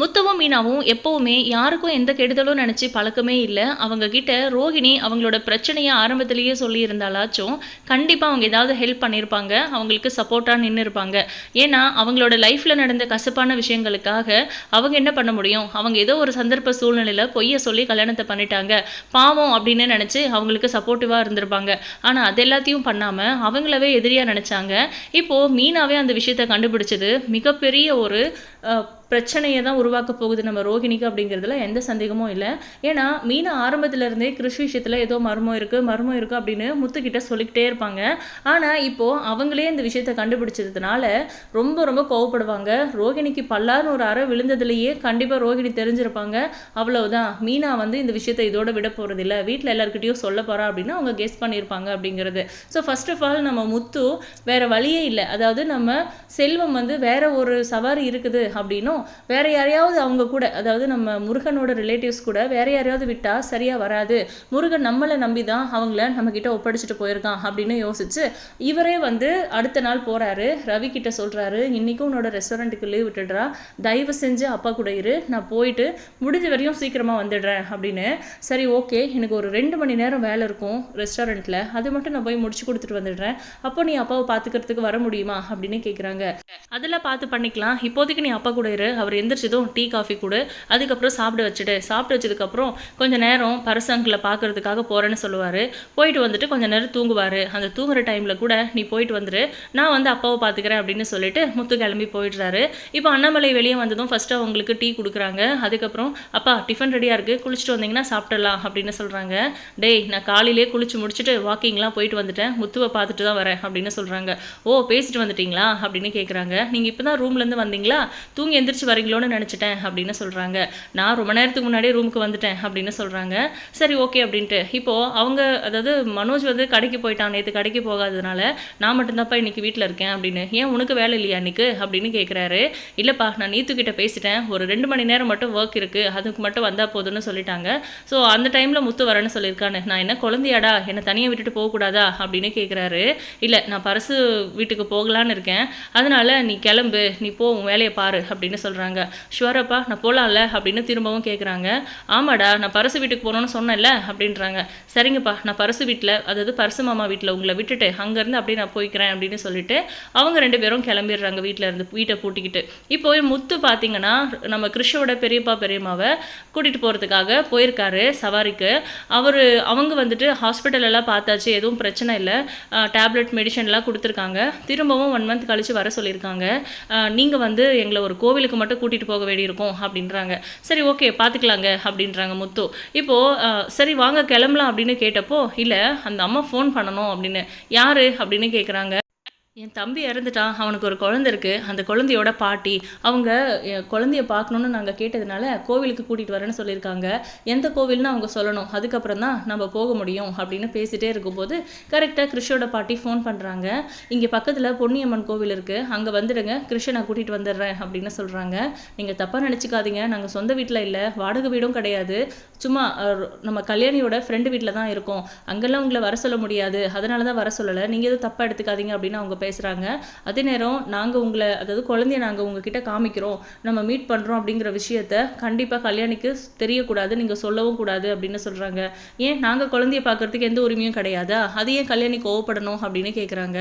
முத்துவும் மீனாவும் எப்போவுமே யாருக்கும் எந்த கெடுதலும் நினச்சி பழக்கமே இல்லை. அவங்க கிட்ட ரோகிணி அவங்களோட பிரச்சனையை ஆரம்பத்திலேயே சொல்லியிருந்தாலாச்சும் கண்டிப்பாக அவங்க ஏதாவது ஹெல்ப் பண்ணியிருப்பாங்க அவங்களுக்கு சப்போர்ட்டாக நின்று இருப்பாங்க ஏன்னா அவங்களோட லைஃப்பில் நடந்த கசப்பான விஷயங்களுக்காக அவங்க என்ன பண்ண முடியும்? அவங்க ஏதோ ஒரு சந்தர்ப்ப சூழ்நிலையில் பொய்யை சொல்லி கல்யாணத்தை பண்ணிட்டாங்க. பாவம் அப்படின்னு நினச்சி அவங்களுக்கு சப்போர்ட்டிவாக இருந்திருப்பாங்க. ஆனால் அது எல்லாத்தையும் பண்ணாமல் அவங்களவே எதிரியாக நினச்சாங்க. இப்போது மீனாவே அந்த விஷயத்தை கண்டுபிடிச்சது மிகப்பெரிய ஒரு பிரச்சனையை தான் உருவாக்க போகுது நம்ம ரோகிணிக்கு அப்படிங்கிறதுல எந்த சந்தேகமும் இல்லை. ஏன்னா மீனா ஆரம்பத்திலேருந்தே கிருஷ் விஷயத்தில் ஏதோ மர்மம் இருக்குது மர்மம் இருக்குது அப்படின்னு முத்துக்கிட்ட சொல்லிக்கிட்டே இருப்பாங்க. ஆனால் இப்போது அவங்களே இந்த விஷயத்தை கண்டுபிடிச்சதுனால ரொம்ப ரொம்ப கோவப்படுவாங்க. ரோகிணிக்கு பல்லார்னு ஒரு அறை விழுந்ததுலேயே கண்டிப்பாக ரோகிணி தெரிஞ்சிருப்பாங்க. அவ்வளவுதான். மீனா வந்து இந்த விஷயத்தை இதோட விட போகிறதில்ல வீட்டில் எல்லாருக்கிட்டையும் சொல்ல போகிறா அப்படின்னு அவங்க கெஸ் பண்ணியிருப்பாங்க அப்படிங்கிறது. ஸோ ஃபர்ஸ்ட் ஆஃப் ஆல் நம்ம முத்து வேறு வழியே இல்லை. அதாவது நம்ம செல்வம் வந்து வேற ஒரு சவாரி இருக்குது அப்படின்னும் வேற யாரையாவது அவங்க கூட அதாவது நம்ம முருகனோட ரிலேட்டிவ்ஸ் கூட வேற யாரையாவது விட்டால் சரியாக வராது. முருகன் நம்மளை நம்பி தான் அவங்கள நம்ம ஒப்படைச்சிட்டு போயிருக்கான் அப்படின்னு யோசிச்சு இவரே வந்து அடுத்த நாள் போகிறாரு ரவி கிட்ட சொல்கிறாரு இன்றைக்கும் உன்னோட ரெஸ்டாரண்ட்டுக்கு லீவ் விட்டுடுறா. தயவு செஞ்சு அப்பா கூட இரு. நான் போயிட்டு முடிஞ்ச வரையும் சீக்கிரமாக வந்துடுறேன் அப்படின்னு. சரி ஓகே எனக்கு ஒரு ரெண்டு மணி நேரம் வேலை இருக்கும் ரெஸ்டாரண்ட்டில் அது மட்டும் நான் போய் முடிச்சு கொடுத்துட்டு வந்துடுறேன். அப்போ நீ அப்பாவை பார்த்துக்கிறதுக்கு வர முடியுமா? அப்படின்னு கேட்குறாங்க அதெல்லாம் பார்த்து பண்ணிக்கலாம். இப்போதைக்கு நீ அப்பா கூட இரு. அவர் எந்திரிச்சதும் டீ காஃபி கொடு. அதுக்கப்புறம் சாப்பிட வச்சுட்டு சாப்பிட்டு வச்சதுக்கப்புறம் கொஞ்ச நேரம் பரசங்கில் பார்க்கறதுக்காக போகிறேன்னு சொல்லுவார். போயிட்டு வந்துட்டு கொஞ்ச நேரம் தூங்குவார். அந்த தூங்குற டைமில் கூட நீ போயிட்டு வந்துரு. நான் வந்து அப்பாவை பார்த்துக்கிறேன் அப்படின்னு சொல்லிட்டு முத்து கிளம்பி போயிடுறாரு. இப்போ அண்ணாமலை வெளியே வந்ததும் ஃபஸ்ட்டு அவங்களுக்கு டீ கொடுக்குறாங்க. அதுக்கப்புறம் அப்பா டிஃபன் ரெடியாக இருக்குது குளிச்சுட்டு வந்தீங்கன்னா சாப்பிடலாம் அப்படின்னு சொல்கிறாங்க டேய் நான் காலையிலே குளிச்சு முடிச்சுட்டு வாக்கிங்லாம் போயிட்டு வந்துட்டேன். முத்துவை பார்த்துட்டு தான் வரேன் அப்படின்னு சொல்கிறாங்க ஓ பேசிட்டு வந்துட்டீங்களா? அப்படின்னு கேட்குறாங்க நீங்கள் இப்போ தான் ரூம்லேருந்து வந்தீங்களா? தூங்கி எந்திரிச்சு வரீங்களோன்னு நினச்சிட்டேன் அப்படின்னு சொல்கிறாங்க நான் ரொம்ப நேரத்துக்கு முன்னாடியே ரூமுக்கு வந்துட்டேன் அப்படின்னு சொல்கிறாங்க சரி ஓகே அப்படின்ட்டு. இப்போது அவங்க அதாவது மனோஜ் வந்து கடைக்கு போயிட்டான். நேற்று கடைக்கு போகாததுனால நான் மட்டும்தான்ப்பா இன்னைக்கு வீட்டில் இருக்கேன் அப்படின்னு. ஏன் உனக்கு வேலை இல்லையா இன்னைக்கு? அப்படின்னு கேட்குறாரு இல்லைப்பா நான் நீத்துக்கிட்ட பேசிட்டேன். ஒரு ரெண்டு மணி நேரம் மட்டும் ஒர்க் இருக்குது அதுக்கு மட்டும் வந்தால் போதும்னு சொல்லிட்டாங்க. ஸோ அந்த டைமில் முத்து வரேன்னு சொல்லியிருக்கானு. நான் என்ன குழந்தையாடா? என்னை தனியாக விட்டுட்டு போகக்கூடாதா? அப்படின்னு கேட்குறாரு இல்லை நான் பரசு வீட்டுக்கு போகலான்னு இருக்கேன். அதனால நீ கிளம்பு. நீ போ உன் வேலையை பாரு அப்படின்னு சொல்கிறாங்க ஷுவரப்பா நான் போகலாம்ல அப்படின்னு திரும்பவும் கேட்குறாங்க ஆமாடா நான் பரசு வீட்டுக்கு போகணும்னு சொன்னேன்ல அப்படின்றாங்க. சரிங்கப்பா நான் பரசு வீட்டில் அதாவது பரசு மாமா வீட்டில் உங்களை விட்டுட்டு அங்கேருந்து அப்படியே நான் போய்க்கிறேன் அப்படின்னு சொல்லிட்டு அவங்க ரெண்டு பேரும் கிளம்பிடுறாங்க வீட்டில் இருந்து வீட்டை பூட்டிக்கிட்டு. இப்போ முத்து பார்த்தீங்கன்னா நம்ம கிருஷ்ணோட பெரியப்பா பெரியம்மாவை கூட்டிகிட்டு போகிறதுக்காக போயிருக்காரு சவாரிக்கு. அவர் அவங்க வந்துட்டு ஹாஸ்பிட்டல் எல்லாம் பார்த்தாச்சு எதுவும் பிரச்சனை இல்லை. டேப்லெட் மெடிசன்லாம் கொடுத்துருக்காங்க. திரும்பவும் ஒன் மந்த் கழிச்சு வர சொல்லியிருக்காங்க. நீங்கள் வந்து எங்களை ஒரு கோவிலுக்கு மட்டும் கூட்டிகிட்டு போக வேண்டியிருக்கும் அப்படின்றாங்க. சரி ஓகே பார்த்துக்கலாங்க அப்படின்றாங்க முத்து. இப்போது சரி வாங்க கிளம்பலாம் அப்படின்னு கேட்டப்போ இல்லை அந்த அம்மா ஃபோன் பண்ணணும் அப்படின்னு. யாரு அப்படின்னு கேட்குறாங்க என் தம்பி இறந்துட்டான் அவனுக்கு ஒரு குழந்தை இருக்குது அந்த குழந்தையோட பாட்டி அவங்க என் குழந்தைய பார்க்கணுன்னு நாங்கள் கேட்டதுனால கோவிலுக்கு கூட்டிகிட்டு வரேன்னு சொல்லியிருக்காங்க. எந்த கோவில்னு அவங்க சொல்லணும். அதுக்கப்புறம் தான் நம்ம போக முடியும் அப்படின்னு பேசிகிட்டே இருக்கும்போது கரெக்டாக கிருஷோட பாட்டி ஃபோன் பண்ணுறாங்க இங்கே பக்கத்தில் பொன்னியம்மன் கோவில் இருக்குது அங்கே வந்துடுங்க கிருஷ்ணனை நான் கூட்டிகிட்டு வந்துடுறேன் அப்படின்னு சொல்கிறாங்க நீங்கள் தப்பாக நினச்சிக்காதீங்க. நாங்கள் சொந்த வீட்டில் இல்லை வாடகை வீடும் கிடையாது. சும்மா நம்ம கல்யாணியோட ஃப்ரெண்டு வீட்டில் தான் இருக்கோம். அங்கெல்லாம் உங்களை வர சொல்ல முடியாது. அதனால தான் வர சொல்லலை. நீங்கள் எதுவும் தப்பாக எடுத்துக்காதீங்க அப்படின்னு அவங்க பேசுகிறாங்க அதே நேரம் நாங்கள் உங்களை அதாவது குழந்தைய நாங்கள் உங்ககிட்ட காமிக்கிறோம். நம்ம மீட் பண்ணுறோம் அப்படிங்கிற விஷயத்த கண்டிப்பாக கல்யாணிக்கு தெரியக்கூடாது நீங்கள் சொல்லவும் கூடாது அப்படின்னு சொல்கிறாங்க ஏன்? நாங்கள் குழந்தைய பார்க்கறதுக்கு எந்த உரிமையும் கிடையாதா? அது ஏன் கல்யாணி கோவப்படணும் அப்படின்னு கேட்குறாங்க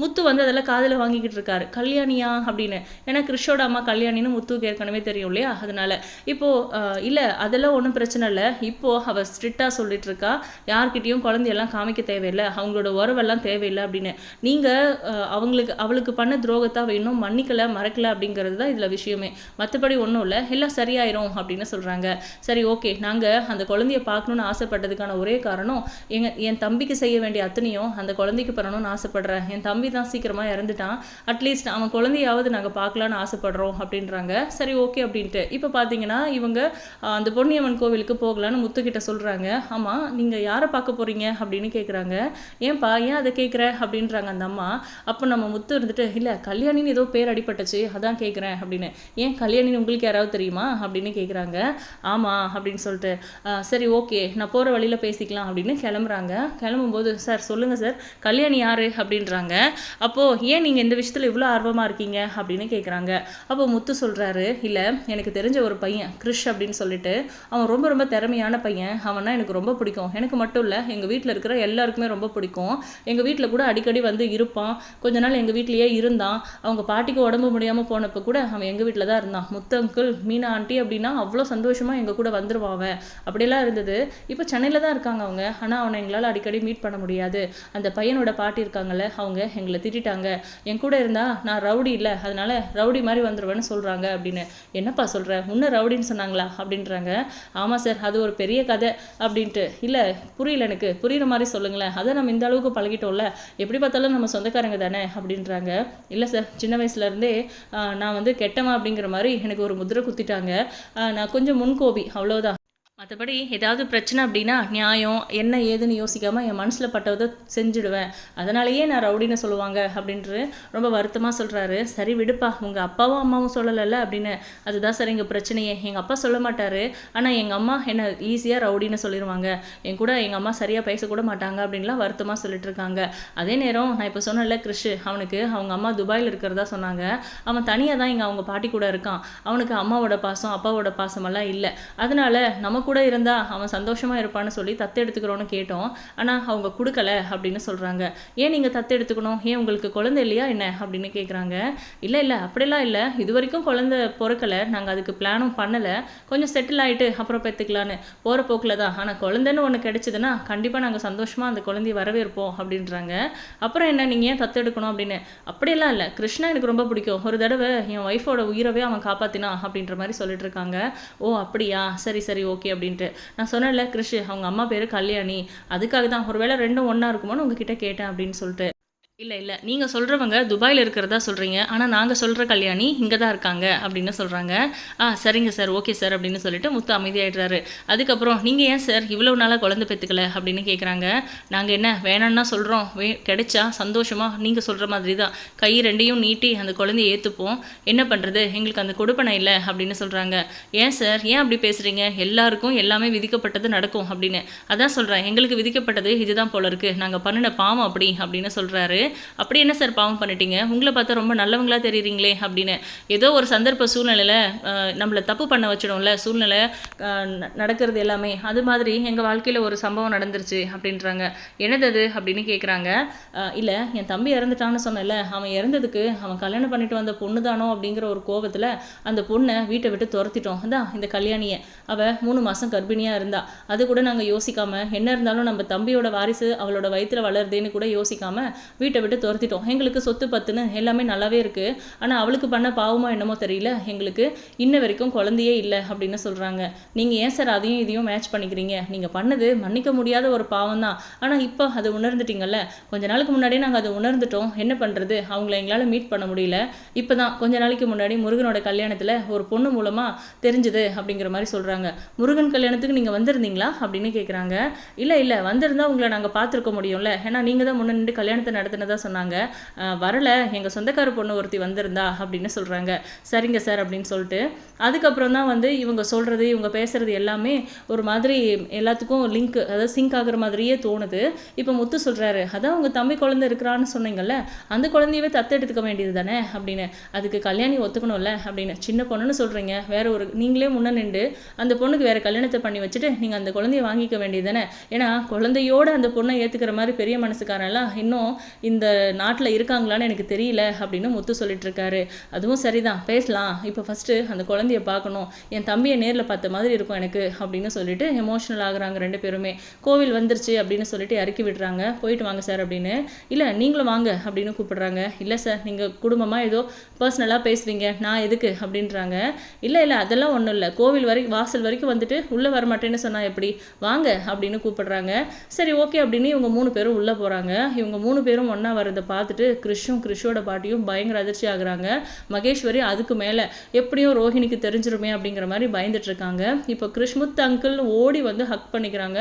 முத்து வந்து அதெல்லாம் காதில் வாங்கிக்கிட்டு இருக்காரு. கல்யாணியா அப்படின்னு. ஏன்னா கிறிஷோட அம்மா கல்யாணின்னு முத்துவுக்கு ஏற்கனவே தெரியும் இல்லையா? அதனால. இப்போது இல்லை அதெல்லாம் ஒன்றும் பிரச்சனை இல்லை. இப்போது அவள் ஸ்ட்ரிக்டாக சொல்லிட்டு இருக்கா. யார்கிட்டயும் குழந்தையெல்லாம் காமிக்க தேவையில்லை. அவங்களோட உறவெல்லாம் தேவையில்லை அப்படின்னு. நீங்கள் அவங்களுக்கு அவளுக்கு பண்ண துரோகத்தை அவள் இன்னும் மன்னிக்கலை மறக்கலை அப்படிங்கிறது தான் இதில் விஷயமே. மற்றபடி ஒன்றும் இல்லை. எல்லாம் சரியாயிரும் அப்படின்னு சொல்கிறாங்க சரி ஓகே. நாங்கள் அந்த குழந்தைய பார்க்கணுன்னு ஆசைப்பட்டதுக்கான ஒரே காரணம் எங்க என் தம்பிக்கு செய்ய வேண்டிய அத்தனையும் அந்த குழந்தைக்கு பண்ணணும்னு ஆசைப்படுறேன். என் தம்பி தான் சீக்கிரமாக இறந்துட்டான். அட்லீஸ்ட் அவன் குழந்தையாவது நாங்கள் பார்க்கலான்னு ஆசைப்படுறோம் அப்படின்றாங்க. சரி ஓகே அப்படின்ட்டு. இப்போ பார்த்தீங்கன்னா இவங்க அந்த பொன்னியம்மன் கோவிலுக்கு போகலான்னு முத்துக்கிட்ட சொல்கிறாங்க ஆமாம் நீங்கள் யாரை பார்க்க போகிறீங்க அப்படின்னு கேட்குறாங்க ஏன்பா ஏன் அதை கேட்குற அப்படின்றாங்க அந்த அம்மா. அப்போ நம்ம முத்து இருந்துட்டு இல்லை கல்யாணின்னு ஏதோ பேர் அடிபட்டுச்சு அதான் கேட்குறேன் அப்படின்னு. ஏன் கல்யாணின்னு உங்களுக்கு யாராவது தெரியுமா? அப்படின்னு கேட்குறாங்க ஆமாம் அப்படின்னு சொல்லிட்டு சரி ஓகே நான் போகிற வழியில் பேசிக்கலாம் அப்படின்னு கிளம்புறாங்க. கிளம்பும்போது சார் சொல்லுங்கள் சார் கல்யாணி யார்? அப்படின்றாங்க. அப்போது ஏன் நீங்கள் இந்த விஷயத்தில் இவ்வளோ ஆர்வமாக இருக்கீங்க? அப்படின்னு கேட்குறாங்க அப்போ முத்து சொல்கிறாரு இல்லை எனக்கு தெரிஞ்ச ஒரு பையன் கிறிஷ் அப்படின்னு சொல்லிட்டு அவன் ரொம்ப ரொம்ப திறமையான பையன். அவனா எனக்கு ரொம்ப பிடிக்கும். எனக்கு மட்டும் இல்லை எங்கள் வீட்டில் இருக்கிற எல்லாருக்குமே ரொம்ப பிடிக்கும். எங்கள் வீட்டில் கூட அடிக்கடி வந்து இருப்பான். கொஞ்ச நாள் எங்கள் வீட்லேயே இருந்தான். அவங்க பாட்டிக்கு உடம்பு முடியாமல் போனப்போ கூட அவன் எங்கள் வீட்டில் தான் இருந்தான். முத்து அங்கிள் மீனா ஆண்டி அப்படின்னா அவ்வளோ சந்தோஷமாக எங்கள் கூட வந்துருவான் அவன். அப்படியெல்லாம் இருந்தது. இப்போ சென்னையில் தான் இருக்காங்க அவங்க. ஆனால் அவனை எங்களால் அடிக்கடி மீட் பண்ண முடியாது. அந்த பையனோட பாட்டி இருக்காங்கல்ல அவங்க எங்களை திட்டிட்டாங்க. என் கூட இருந்தால் நான் ரவுடி இல்லை அதனால ரவுடி மாதிரி வந்துடுவேன்னு சொல்கிறாங்க அப்படின்னு. என்னப்பா சொல்கிற முன்ன ரவுடின்னு சொன்னாங்களா? அப்படின்றாங்க. ஆமாம் சார் அது ஒரு பெரிய கதை அப்படின்ட்டு. இல்லை புரியல எனக்கு. புரியுற மாதிரி சொல்லுங்களேன். அதை நம்ம இந்த அளவுக்கு பழகிட்டோம்ல. எப்படி பார்த்தாலும் நம்ம சொந்தக்காரங்க தானே அப்படின்றாங்க. இல்லை சார் சின்ன வயசுலேருந்தே நான் வந்து கெட்டவன் அப்படிங்கிற மாதிரி எனக்கு ஒரு முதிரை குத்திட்டாங்க. நான் கொஞ்சம் முன்கோபி அவ்வளோதான் மற்றபடி ஏதாவது பிரச்சனை அப்படின்னா நியாயம் என்ன ஏதுன்னு யோசிக்காமல் என் மனசில் பட்டதை செஞ்சுடுவேன். அதனாலேயே நான் ரவுடின்னு சொல்லுவாங்க அப்படின்ட்டு ரொம்ப வருத்தமாக சொல்கிறாரு சரி விடுப்பா உங்கள் அப்பாவும் அம்மாவும் சொல்லலைல்ல அப்படின்னு. அதுதான் சார் எங்கள் பிரச்சனையே. எங்கள் அப்பா சொல்ல மாட்டார். ஆனால் எங்கள் அம்மா என்ன ஈஸியாக ரவுடின்னு சொல்லிடுவாங்க என் கூட எங்கள் அம்மா சரியாக பேசக்கூட மாட்டாங்க அப்படின்லாம் வருத்தமாக சொல்லிட்டு இருக்காங்க அதே நேரம் நான் இப்போ சொன்னேன்ல கிறிஷ் அவனுக்கு அவங்க அம்மா துபாயில் இருக்கிறதா சொன்னாங்க. அவன் தனியாக தான் இங்கே அவங்க பாட்டி கூட இருக்கான். அவனுக்கு அம்மாவோட பாசம் அப்பாவோட பாசமெல்லாம் இல்லை. அதனால நமக்கு கூட இருந்தால் அவன் சந்தோஷமாக இருப்பான்னு சொல்லி தத்து எடுத்துக்கிறோன்னு கேட்டோம். ஆனால் அவங்க கொடுக்கல அப்படின்னு சொல்கிறாங்க ஏன் நீங்கள் தத்து எடுத்துக்கணும்? ஏன் உங்களுக்கு குழந்தை இல்லையா என்ன? அப்படின்னு கேட்குறாங்க இல்லை இல்லை அப்படிலாம் இல்லை. இது வரைக்கும் குழந்தை பிறக்கலை. நாங்கள் அதுக்கு பிளானும் பண்ணலை. கொஞ்சம் செட்டில் ஆகிட்டு அப்புறம் பெற்றுக்கலான்னு போகிற போக்கில் தான். ஆனால் குழந்தைன்னு ஒன்று கிடைச்சதுன்னா கண்டிப்பாக நாங்கள் சந்தோஷமாக அந்த குழந்தைய வரவேற்போம் அப்படின்றாங்க. அப்புறம் என்ன? நீங்கள் ஏன் தத்து எடுக்கணும் அப்படின்னு? அப்படியெல்லாம் இல்லை. கிருஷ்ணா எனக்கு ரொம்ப பிடிக்கும். ஒரு தடவை என் ஒய்ஃபோட உயிரவே அவன் காப்பாற்றினான் அப்படின்ற மாதிரி சொல்லிட்டு இருக்காங்க. ஓ அப்படியா? சரி சரி ஓகே அப்படின்ட்டு. நான் சொன்னேன்ல கிருஷ் அவங்க அம்மா பேர் கல்யாணி. அதுக்காக தான் ஒருவேளை ரெண்டும் ஒன்றா இருக்குமோன்னு உங்ககிட்ட கேட்டேன் அப்படின்னு சொல்லிட்டு. இல்லை இல்லை. நீங்கள் சொல்கிறவங்க துபாயில் இருக்கிறதா சொல்கிறீங்க ஆனால் நாங்கள் சொல்கிற கல்யாணி இங்கே தான் இருக்காங்க அப்படின்னு சொல்கிறாங்க ஆ சரிங்க சார். ஓகே சார் அப்படின்னு சொல்லிட்டு முத்து அமைதியாகிடுறாரு அதுக்கப்புறம் நீங்கள் ஏன் சார் இவ்வளோ நாளாக குழந்தை பெற்றுக்கல அப்படின்னு கேட்குறாங்க நாங்கள் என்ன வேணான்னா சொல்கிறோம் வே கிடைச்சா சந்தோஷமாக நீங்கள் சொல்கிற மாதிரி தான் கை ரெண்டையும் நீட்டி அந்த குழந்தைய ஏற்றுப்போம் என்ன பண்ணுறது எங்களுக்கு அந்த கொடுப்பனை இல்லை. அப்படின்னு சொல்கிறாங்க ஏன் சார்? ஏன் அப்படி பேசுகிறீங்க எல்லாருக்கும் எல்லாமே விதிக்கப்பட்டது நடக்கும் அப்படின்னு. அதான் சொல்கிறேன் எங்களுக்கு விதிக்கப்பட்டது இதுதான் போல இருக்குது நாங்கள் பண்ணின பாவம் அப்படி அப்படின்னு சொல்கிறாரு அப்படி என்ன சார் பாவம் பண்ணிட்டீங்க? உங்களை பார்த்தா ரொம்ப நல்லவங்களா தெரியுறீங்களே அப்படின்னு. ஏதோ ஒரு சந்தர்ப்ப சூழ்நிலையில் நம்மளை தப்பு பண்ண வச்சிடும்ல சூழ்நிலை நடக்கிறது எல்லாமே. அது மாதிரி எங்கள் வாழ்க்கையில் ஒரு சம்பவம் நடந்துருச்சு அப்படின்றாங்க. என்னது அது? அப்படின்னு கேட்குறாங்க இல்லை என் தம்பி இறந்துட்டான்னு சொன்னேன்ல. அவன் இறந்ததுக்கு அவன் கல்யாணம் பண்ணிட்டு வந்த பொண்ணு தானோ அப்படிங்கிற ஒரு கோபத்தில் அந்த பொண்ணை வீட்டை விட்டு துரத்திட்டோம். அதான் இந்த கல்யாணியை. அவள் மூணு மாதம் கர்ப்பிணியாக இருந்தா. அது கூட நாங்கள் யோசிக்காமல் என்ன இருந்தாலும் நம்ம தம்பியோட வாரிசு அவளோட வயிற்றில் வளருதுன்னு கூட யோசிக்காமல் வீட்டை விட்டு துரத்திட்டோம். எங்களுக்கு சொத்து பத்துன்னு எல்லாமே நல்லாவே இருக்கு. ஆனால் அவளுக்கு பண்ண பாவமோ என்னமோ தெரியல. எங்களுக்கு இன்ன வரைக்கும் குழந்தையே இல்லை அப்படின்னு சொல்றாங்க. நீங்க ஏன் சார் அதையும் இதையும் மேட்ச் பண்ணிக்கிறீங்க? நீங்க பண்ணது மன்னிக்க முடியாத ஒரு பாவம் தான் ஆனால் இப்போ அதை உணர்ந்துட்டீங்கல்ல? கொஞ்ச நாளுக்கு முன்னாடியே நாங்கள் அதை உணர்ந்துட்டோம். என்ன பண்றது? அவங்கள எங்களால் மீட் பண்ண முடியல. இப்பதான் கொஞ்ச நாளைக்கு முன்னாடி முருகனோட கல்யாணத்துல ஒரு பொண்ணு மூலமா தெரிஞ்சுது அப்படிங்கிற மாதிரி சொல்றாங்க. முருகன் கல்யாணத்துக்கு நீங்க வந்திருந்தீங்களா அப்படின்னு கேட்குறாங்க இல்ல இல்ல வந்திருந்தா உங்களை நாங்க பார்த்துருக்க முடியும்ல. ஏன்னா நீங்க தான் முன்ன நின்று கல்யாணத்தை நடத்தினது சொன்னாங்க. வரல. எங்க சொந்தக்கார பொண்ணு ஒருத்தி வந்திருந்தா அப்படின்னு சொல்றாங்க. சரிங்க சார் அப்படின்னு சொல்லிட்டு. அதுக்கப்புறம் தான் வந்து இவங்க சொல்றது இவங்க பேசுறது எல்லாமே ஒரு மாதிரி எல்லாத்துக்கும் லிங்க் அதாவது சிங்க் ஆகுற மாதிரியே தோணுது. இப்போ முத்து சொல்றாரு அதான் உங்க தம்பி குழந்தை இருக்கிறான்னு சொன்னீங்கல்ல அந்த குழந்தையவே தத்தெடுத்துக்க வேண்டியது தானே அப்படின்னு. அதுக்கு கல்யாணி ஒத்துக்கணும்ல அப்படின்னு. சின்ன பொண்ணுன்னு சொல்றீங்க. வேற ஒரு நீங்களே முன்ன நின்று அந்த பொண்ணுக்கு வேற கல்யாணத்தை பண்ணி வச்சுட்டு நீங்கள் அந்த குழந்தைய வாங்கிக்க வேண்டியது தானே? ஏன்னா குழந்தையோட அந்த பொண்ணை ஏத்துக்கிற மாதிரி பெரிய மனசுக்காரெல்லாம் இன்னும் இந்த நாட்டில் இருக்காங்களான்னு எனக்கு தெரியல அப்படின்னு முத்து சொல்லிட்டு இருக்காரு அதுவும் சரிதான் பேசலாம். இப்போ ஃபஸ்ட்டு அந்த குழந்தைய பார்க்கணும். என் தம்பியை நேரில் பார்த்த மாதிரி இருக்கும் எனக்கு அப்படின்னு சொல்லிட்டு எமோஷனல் ஆகுறாங்க ரெண்டு பேருமே. கோவில் வந்துருச்சு அப்படின்னு சொல்லிட்டு இறக்கி விடுறாங்க. போயிட்டு வாங்க சார் அப்படின்னு. இல்லை நீங்களும் வாங்க அப்படின்னு கூப்பிடுறாங்க. இல்லை சார் நீங்கள் குடும்பமாக ஏதோ பர்சனலாக பேசுவீங்க நான் எதுக்கு? அப்படின்றாங்க. இல்லை இல்லை அதெல்லாம் ஒன்றும் இல்லை. கோவில் வரைக்கும் வாசல் வரைக்கும் வந்துட்டு உள்ளே வர மாட்டேன்னு எப்படி? வாங்க அப்படின்னு கூப்பிடுறாங்க. சரி ஓகே அப்படின்னு இவங்க மூணு பேரும் உள்ளே போகிறாங்க இவங்க மூணு பேரும் ஒண்ணா வரதை பார்த்துட்டு கிறிஷும் கிறிஷோட பாட்டியும் பயங்கர அதிர்ச்சி ஆகுறாங்க. மகேஸ்வரி அதுக்கு மேல எப்படியும் ரோஹிணிக்கு தெரிஞ்சிருமே அப்படிங்கிற மாதிரி பயந்துட்டு இருக்காங்க. இப்போ கிறிஷ்முத் அங்கிள் ஓடி வந்து ஹக் பண்ணிக்கிறாங்க.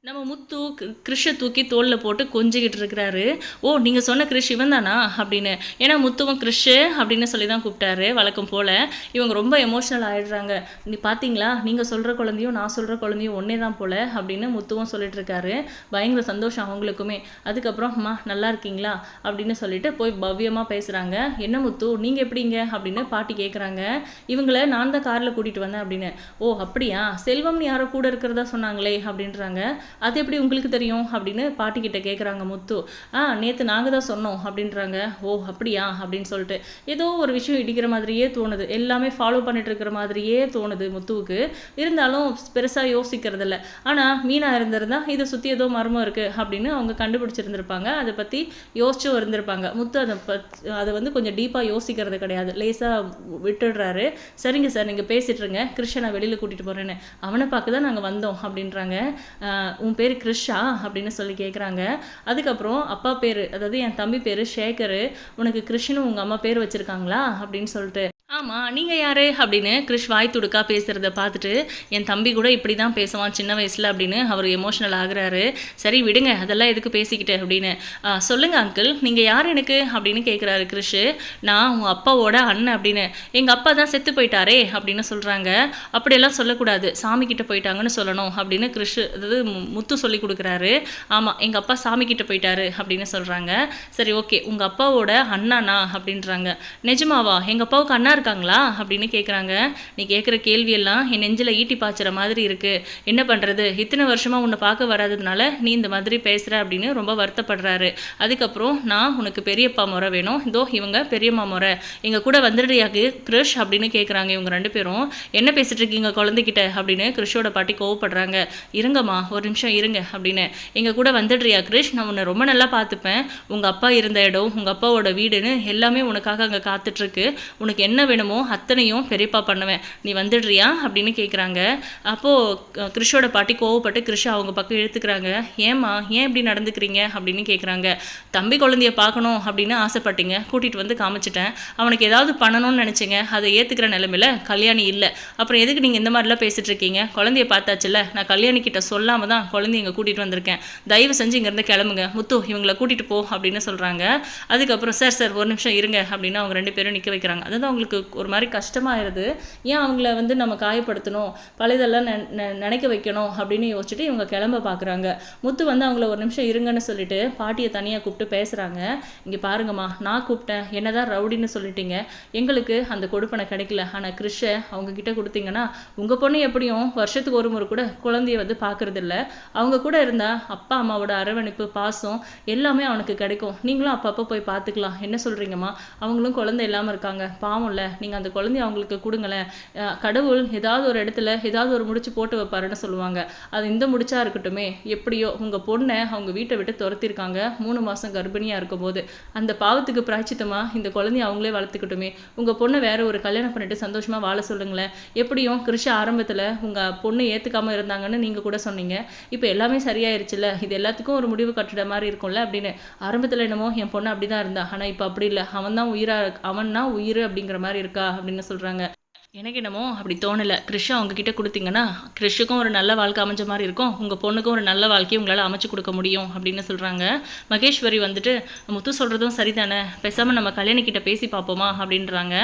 நம்ம முத்து கி- கிறிஷை தூக்கி தோளில் போட்டு கொஞ்சிக்கிட்டு இருக்கிறாரு. ஓ நீங்கள் சொன்ன கிறிஷ் இவன் தானா அப்படின்னு. ஏன்னா முத்துவும் கிறிஷு அப்படின்னு சொல்லி தான் கூப்பிட்டாரு வழக்கம் போல். இவங்க ரொம்ப எமோஷ்னல் ஆகிடுறாங்க நீ பார்த்தீங்களா நீங்கள் சொல்கிற குழந்தையும் நான் சொல்கிற குழந்தையும் ஒன்றே தான் போல் அப்படின்னு முத்துவும் சொல்லிட்டு இருக்காரு பயங்கர சந்தோஷம் அவங்களுக்குமே. அதுக்கப்புறம் அம்மா நல்லா இருக்கீங்களா? அப்படின்னு சொல்லிட்டு போய் பவ்யமாக பேசுகிறாங்க என்ன முத்து நீங்கள் எப்படிங்க? அப்படின்னு பாட்டி கேட்குறாங்க இவங்கள நான் தான் காரில் கூட்டிகிட்டு வந்தேன் அப்படின்னு. ஓ அப்படியா? செல்வம்னு யாரோ கூட இருக்கிறதா சொன்னாங்களே அப்படின்றாங்க. அது எப்படி உங்களுக்கு தெரியும்? அப்படின்னு பாட்டி கிட்ட கேட்குறாங்க முத்து. ஆ நேற்று நாங்கள் தான் சொன்னோம் அப்படின்றாங்க. ஓ அப்படியா? அப்படின்னு சொல்லிட்டு. ஏதோ ஒரு விஷயம் இடிக்கிற மாதிரியே தோணுது. எல்லாமே ஃபாலோ பண்ணிட்டு இருக்கிற மாதிரியே தோணுது முத்துவுக்கு. இருந்தாலும் பெருசாக யோசிக்கிறதில்ல ஆனால் மீனா இருந்திருந்தா இதை சுற்றி ஏதோ மர்மம் இருக்குது அப்படின்னு அவங்க கண்டுபிடிச்சிருந்திருப்பாங்க. அதை பற்றி யோசிச்சும் இருந்திருப்பாங்க. முத்து அதை பத் அதை வந்து கொஞ்சம் டீப்பாக யோசிக்கிறது கிடையாது. லேசாக விட்டுடுறாரு. சரிங்க சார் நீங்கள் பேசிட்டுருங்க கிருஷ்ணனை வெளியில் கூட்டிகிட்டு போகிறேன்னு அவனை பார்க்க தான் நாங்கள் வந்தோம் அப்படின்றாங்க. உன் பேர் கிருஷா அப்படின்னு சொல்லி கேட்குறாங்க அதுக்கப்புறம் அப்பா பேர் அதாவது என் தம்பி பேர் சேகர் உனக்கு கிருஷ்ணு உங்கள் அம்மா பேர் வச்சுருக்காங்களா? அப்படின்னு சொல்லிட்டு ஆமாம் நீங்கள் யார்? அப்படின்னு கிருஷ் வாய் துடுக்கா பேசுகிறத பார்த்துட்டு என் தம்பி கூட இப்படி தான் பேசுவான் சின்ன வயசில் அப்படின்னு அவர் எமோஷ்னல் ஆகுறாரு. சரி விடுங்க அதெல்லாம் எதுக்கு பேசிக்கிட்டு? அப்படின்னு சொல்லுங்கள் அங்கிள் நீங்கள் யார் எனக்கு? அப்படின்னு கேட்குறாரு கிருஷ். நான் உங்கள் அப்பாவோட அண்ணன் அப்படின்னு எங்கள் அப்பா தான் செத்து போயிட்டாரே அப்படின்னு சொல்கிறாங்க அப்படியெல்லாம் சொல்லக்கூடாது. சாமி கிட்ட போயிட்டாங்கன்னு சொல்லணும் அப்படின்னு கிருஷ் அதாவது மு- முத்து சொல்லி கொடுக்குறாரு. ஆமாம் எங்கள் அப்பா சாமி கிட்ட போயிட்டாரு அப்படின்னு சொல்கிறாங்க சரி ஓகே. உங்கள் அப்பாவோட அண்ணானா? அப்படின்றாங்க. நிஜமாவா? எங்கள் அப்பாவுக்கு அண்ணா இருக்காங்களா அப்படின்னு கேட்குறாங்க நீ கேட்குற கேள்வியெல்லாம் என் நெஞ்சில் ஈட்டி பாய்ச்சுற மாதிரி இருக்குது என்ன பண்ணுறது இத்தனை வருஷமாக உன்னை பார்க்க வராததுனால நீ இந்த மாதிரி பேசுகிற அப்படின்னு ரொம்ப வருத்தப்படுறாரு. அதுக்கப்புறம் நான் உனக்கு பெரியப்பா முறை வேணும். இதோ இவங்க பெரியம்மா முறை. எங்கள் கூட வந்துடுறியாக்கு? கிருஷ் அப்படின்னு கேட்குறாங்க இவங்க ரெண்டு பேரும். என்ன பேசிட்டு இருக்கீங்க குழந்தைகிட்ட? அப்படின்னு கிருஷோட பாட்டி கோவப்படுறாங்க. இருங்கம்மா ஒரு நிமிஷம் இருங்க அப்படின்னு. எங்கள் கூட வந்துடுறியா கிருஷ்? நான் உன்னை ரொம்ப நல்லா பார்த்துப்பேன். உங்கள் அப்பா இருந்த இடம் உங்கள் அப்பாவோட வீடுன்னு எல்லாமே உனக்காக அங்கே காத்துட்ருக்கு உனக்கு என்ன வேணும் அத்தனையும் பெரியப்பா பண்ணுவேன். நீ வந்துடுறியா? அப்படின்னு கேட்குறாங்க அப்போது கிருஷோட பாட்டி கோவப்பட்டு கிருஷ் அவங்க பக்கம் இழுத்துக்கிறாங்க. ஏம்மா ஏன் இப்படி நடந்துக்கிறீங்க? அப்படின்னு கேட்குறாங்க தம்பி குழந்தைய பார்க்கணும் அப்படின்னு ஆசைப்பட்டீங்க. கூட்டிகிட்டு வந்து காமிச்சிட்டேன். அவனுக்கு ஏதாவது பண்ணணும்னு நினச்சிங்க. அதை ஏற்றுக்கிற நிலமையில கல்யாணி இல்லை. அப்புறம் எதுக்கு நீங்கள் இந்த மாதிரிலாம் பேசிகிட்ருக்கீங்க இருக்கீங்க? குழந்தைய பார்த்தாச்சுல நான் கல்யாணி கிட்ட சொல்லாமல் தான் குழந்தைய இங்கே கூட்டிகிட்டு வந்திருக்கேன். தயவு செஞ்சு இங்கேருந்து கிளம்புங்க. முத்து இவங்கள கூட்டிகிட்டு போ அப்படின்னு சொல்கிறாங்க அதுக்கப்புறம் சார் சார் ஒரு நிமிஷம் இருங்க அப்படின்னு அவங்க ரெண்டு பேரும் நிற்க வைக்கிறாங்க. அதாவது அவங்களுக்கு ஒரு மாதிரி கஷ்டமாயிருது. ஏன் அவங்கள வந்து நம்ம காயப்படுத்தணும்? பழையதெல்லாம் நெ- நெ- நினைக்க வைக்கணும் அப்படின்னு யோசிச்சுட்டு இவங்க கிளம்ப பார்க்குறாங்க முத்து வந்து அவங்கள ஒரு நிமிஷம் இருங்கன்னு சொல்லிட்டு பாட்டியை தனியாக கூப்பிட்டு பேசுகிறாங்க இங்கே பாருங்கம்மா நான் கூப்பிட்டேன். என்னதான் ரவுடின்னு சொல்லிட்டீங்க. எங்களுக்கு அந்த கொடுப்பனை கிடைக்கல. ஆனால் கிறிஷை அவங்க கிட்ட கொடுத்தீங்கன்னா உங்கள் பொண்ணு எப்படியும் வருஷத்துக்கு ஒரு முறை கூட குழந்தைய வந்து பார்க்குறதில்ல அவங்க கூட இருந்தால் அப்பா அம்மாவோட அரவணைப்பு பாசம் எல்லாமே அவனுக்கு கிடைக்கும். நீங்களும் அப்பப்போ போய் பார்த்துக்கலாம் என்ன சொல்கிறீங்கம்மா அவங்களும் குழந்தை இல்லாமல் இருக்காங்க. பாவம்ல. நீங்கள் அந்த குழந்தைய அவங்களுக்கு கொடுங்களேன். கடவுள் ஏதாவது ஒரு இடத்துல ஏதாவது ஒரு முடிச்சு போட்டு வைப்பாருன்னு சொல்லுவாங்க. அது இந்த முடிச்சா இருக்கட்டுமே. எப்படியோ உங்கள் பொண்ணை அவங்க வீட்டை விட்டு துரத்திருக்காங்க. மூணு மாதம் கர்ப்பிணியாக இருக்கும்போது. அந்த பாவத்துக்கு பிராய்ச்சித்தமா இந்த குழந்தைய அவங்களே வளர்த்துக்கட்டுமே. உங்கள் பொண்ணை வேற ஒரு கல்யாணம் பண்ணிட்டு சந்தோஷமாக வாழ சொல்லுங்களேன். எப்படியும் கிருஷ ஆரம்பத்தில் உங்கள் பொண்ணு ஏற்றுக்காமல் இருந்தாங்கன்னு நீங்கள் கூட சொன்னீங்க. இப்போ எல்லாமே சரியாயிருச்சுல்ல. இது எல்லாத்துக்கும் ஒரு முடிவு கட்டுற மாதிரி இருக்கும்ல அப்படின்னு. ஆரம்பத்தில் என்னமோ என் பொண்ணு அப்படி தான் இருந்தா. ஆனால் இப்போ அப்படி இல்லை. அவன் தான் உயிராக அவன் தான் உயிர் அப்படிங்கிற மாதிரி இருக்கா இருக்கா அப்படின்னு சொல்கிறாங்க எனக்கு என்னமோ அப்படி தோணலை. கிறிஷ் அவங்க கிட்ட கொடுத்தீங்கன்னா கிறிஷுக்கும் ஒரு நல்ல வாழ்க்கை அமைஞ்ச மாதிரி இருக்கும். உங்கள் பொண்ணுக்கும் ஒரு நல்ல வாழ்க்கையை உங்களால் அமைச்சு கொடுக்க முடியும் அப்படின்னு சொல்கிறாங்க மகேஸ்வரி வந்துட்டு முத்து சொல்கிறதும் சரிதானே? பேசாமல் நம்ம கல்யாணிக்கிட்ட பேசி பார்ப்போமா அப்படின்றாங்க.